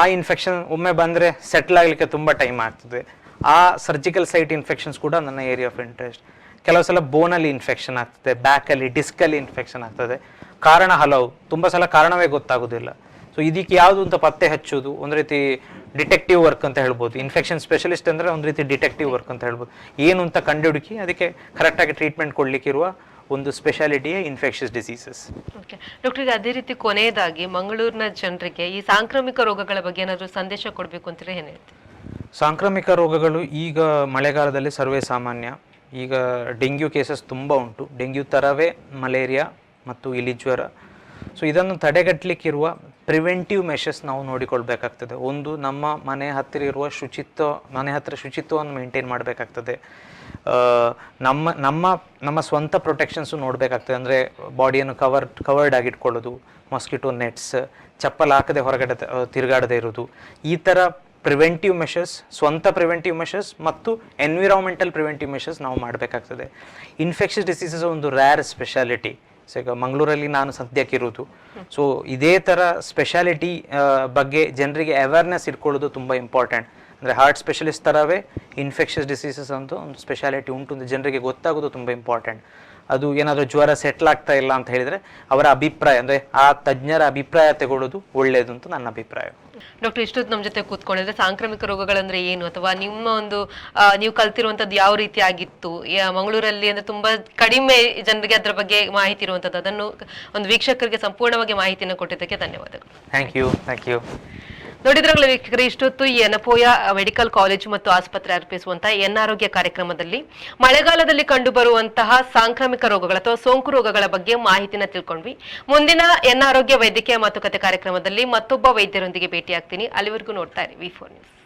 ಆ ಇನ್ಫೆಕ್ಷನ್ ಒಮ್ಮೆ ಬಂದರೆ ಸೆಟ್ಲ್ ಆಗಲಿಕ್ಕೆ ತುಂಬ ಟೈಮ್ ಆಗ್ತದೆ. ಆ ಸರ್ಜಿಕಲ್ ಸೈಟ್ ಇನ್ಫೆಕ್ಷನ್ಸ್ ಕೂಡ ನನ್ನ ಏರಿಯಾ ಆಫ್ ಇಂಟ್ರೆಸ್ಟ್ ಕೆಲವು ಸಲ ಬೋನಲ್ಲಿ ಇನ್ಫೆಕ್ಷನ್ ಆಗ್ತದೆ ಬ್ಯಾಕಲ್ಲಿ ಡಿಸ್ಕಲ್ಲಿ ಇನ್ಫೆಕ್ಷನ್ ಆಗ್ತದೆ. ಕಾರಣ ಹಲವು. ತುಂಬ ಸಲ ಕಾರಣವೇ ಗೊತ್ತಾಗೋದಿಲ್ಲ. ಸೊ ಇದಕ್ಕೆ ಯಾವುದು ಅಂತ ಪತ್ತೆ ಹಚ್ಚೋದು? ಒಂದು ರೀತಿ ಡಿಟೆಕ್ಟಿವ್ ವರ್ಕ್ ಅಂತ ಹೇಳ್ಬೋದು. ಇನ್ಫೆಕ್ಷನ್ ಸ್ಪೆಷಲಿಸ್ಟ್ ಅಂದರೆ ಒಂದು ರೀತಿ ಡಿಟೆಕ್ಟಿವ್ ವರ್ಕ್ ಅಂತ ಹೇಳ್ಬೋದು. ಏನು ಅಂತ ಕಂಡುಹುಡುಕಿ ಅದಕ್ಕೆ ಕರೆಕ್ಟಾಗಿ ಟ್ರೀಟ್ಮೆಂಟ್ ಕೊಡಲಿಕ್ಕಿರುವ ಒಂದು ಸ್ಪೆಷಾಲಿಟಿಯೇ ಇನ್ಫೆಕ್ಷಸ್ ಡಿಸೀಸಸ್ ಓಕೆ ಡಾಕ್ಟರ್ ಅದೇ ರೀತಿ ಕೊನೆಯದಾಗಿ ಮಂಗಳೂರಿನ ಜನರಿಗೆ ಈ ಸಾಂಕ್ರಾಮಿಕ ರೋಗಗಳ ಬಗ್ಗೆ ಏನಾದರೂ ಸಂದೇಶ ಕೊಡಬೇಕು ಅಂತ ಏನು ಹೇಳ್ತೀವಿ ಸಾಂಕ್ರಾಮಿಕ ರೋಗಗಳು ಈಗ ಮಳೆಗಾಲದಲ್ಲಿ ಸರ್ವೇ ಸಾಮಾನ್ಯ. ಈಗ ಡೆಂಗ್ಯೂ ಕೇಸಸ್ ತುಂಬ ಉಂಟು. ಡೆಂಗ್ಯೂ ಥರವೇ ಮಲೇರಿಯಾ ಮತ್ತು ಇಲಿಜ್ವರ ಸೊ ಇದನ್ನು ತಡೆಗಟ್ಟಲಿಕ್ಕಿರುವ ಪ್ರಿವೆಂಟಿವ್ ಮೆಷರ್ಸ್ ನಾವು ನೋಡಿಕೊಳ್ಬೇಕಾಗ್ತದೆ. ಒಂದು, ನಮ್ಮ ಮನೆ ಹತ್ತಿರ ಇರುವ ಶುಚಿತ್ವ, ಮನೆ ಹತ್ತಿರ ಶುಚಿತ್ವವನ್ನು ಮೇಂಟೈನ್ ಮಾಡಬೇಕಾಗ್ತದೆ. ನಮ್ಮ ನಮ್ಮ ನಮ್ಮ ಸ್ವಂತ ಪ್ರೊಟೆಕ್ಷನ್ಸು ನೋಡಬೇಕಾಗ್ತದೆ. ಅಂದರೆ ಬಾಡಿಯನ್ನು ಕವರ್ ಕವರ್ಡ್ ಆಗಿಟ್ಕೊಳ್ಳೋದು ಮಾಸ್ಕಿಟೋ ನೆಟ್ಸ್ ಚಪ್ಪಲ್ ಹಾಕದೆ ಹೊರಗಡೆ ತಿರುಗಾಡದೆ ಇರೋದು ಈ ಥರ ಪ್ರಿವೆಂಟಿವ್ ಮೆಷರ್ಸ್ ಸ್ವಂತ ಪ್ರಿವೆಂಟಿವ್ ಮೆಷರ್ಸ್ ಮತ್ತು ಎನ್ವಿರಾನ್ಮೆಂಟಲ್ ಪ್ರಿವೆಂಟಿವ್ ಮೆಷರ್ಸ್ ನಾವು ಮಾಡಬೇಕಾಗ್ತದೆ. ಇನ್ಫೆಕ್ಷಸ್ ಡಿಸೀಸಸ್ ಒಂದು ರ್ಯಾರ್ ಸ್ಪೆಷಾಲಿಟಿ ಸೊ ಈಗ ಮಂಗಳೂರಲ್ಲಿ ನಾನು ಸದ್ಯಕ್ಕಿರೋದು ಸೊ ಇದೇ ಥರ ಸ್ಪೆಷಾಲಿಟಿ ಬಗ್ಗೆ ಜನರಿಗೆ ಅವೇರ್ನೆಸ್ ಇಟ್ಕೊಳ್ಳೋದು ತುಂಬ ಇಂಪಾರ್ಟೆಂಟ್ ಅಂದರೆ ಹಾರ್ಟ್ ಸ್ಪೆಷಲಿಸ್ಟ್ ಥರವೇ ಇನ್ಫೆಕ್ಷಸ್ ಡಿಸೀಸಸ್ ಅಂತೂ ಒಂದು ಸ್ಪೆಷಾಲಿಟಿ ಉಂಟು ಜನರಿಗೆ ಗೊತ್ತಾಗೋದು ತುಂಬ ಇಂಪಾರ್ಟೆಂಟ್ ಅದು ಏನಾದರೂ ಜ್ವರ ಸೆಟ್ಲ್ ಆಗ್ತಾ ಇಲ್ಲ ಅಂತ ಹೇಳಿದರೆ ಅವರ ಅಭಿಪ್ರಾಯ ಅಂದರೆ ಆ ತಜ್ಞರ ಅಭಿಪ್ರಾಯ ತಗೊಳ್ಳೋದು ಒಳ್ಳೆಯದು ಅಂತ ನನ್ನ ಅಭಿಪ್ರಾಯ. ಡಾಕ್ಟರ್ ಇಷ್ಟೊತ್ತು ನಮ್ಮ ಜೊತೆ ಕೂತ್ಕೊಂಡಿದ್ರೆ ಸಾಂಕ್ರಾಮಿಕ ರೋಗಗಳಂದ್ರೆ ಏನು? ಅಥವಾ ನಿಮ್ಮ ಒಂದು ನೀವು ಕಲ್ತಿರುವಂಥದ್ದು ಯಾವ ರೀತಿ ಆಗಿತ್ತು? ಮಂಗಳೂರಲ್ಲಿ ಅಂದ್ರೆ ತುಂಬಾ ಕಡಿಮೆ ಜನರಿಗೆ ಅದರ ಬಗ್ಗೆ ಮಾಹಿತಿ ಇರುವಂತದ್ದು ಅದನ್ನು ಒಂದು ವೀಕ್ಷಕರಿಗೆ ಸಂಪೂರ್ಣವಾಗಿ ಮಾಹಿತಿಯನ್ನು ಕೊಟ್ಟಿದ್ದಕ್ಕೆ ಧನ್ಯವಾದಗಳು. ಥ್ಯಾಂಕ್ ಯು ಥ್ಯಾಂಕ್ ಯು ನೋಡಿದ್ರಲ್ಲ ವೀಕ್ಷಕರು, ಇಷ್ಟೊತ್ತು ಈ ಎನಪೋಯ ಮೆಡಿಕಲ್ ಕಾಲೇಜು ಮತ್ತು ಆಸ್ಪತ್ರೆ ಅರ್ಪಿಸುವಂತಹ ಎನ್ ಆರೋಗ್ಯ ಕಾರ್ಯಕ್ರಮದಲ್ಲಿ ಮಳೆಗಾಲದಲ್ಲಿ ಕಂಡುಬರುವಂತಹ ಸಾಂಕ್ರಾಮಿಕ ರೋಗಗಳ ಅಥವಾ ಸೋಂಕು ರೋಗಗಳ ಬಗ್ಗೆ ಮಾಹಿತಿನ ತಿಳ್ಕೊಂಡ್ವಿ. ಮುಂದಿನ ಎನ್ ಆರೋಗ್ಯ ವೈದ್ಯಕೀಯ ಮಾತುಕತೆ ಕಾರ್ಯಕ್ರಮದಲ್ಲಿ ಮತ್ತೊಬ್ಬ ವೈದ್ಯರೊಂದಿಗೆ ಭೇಟಿಯಾಗ್ತೀನಿ. ಅಲ್ಲಿವರೆಗೂ ನೋಡ್ತಾ ಇರಿ ವಿ ಫೋರ್ ನ್ಯೂಸ್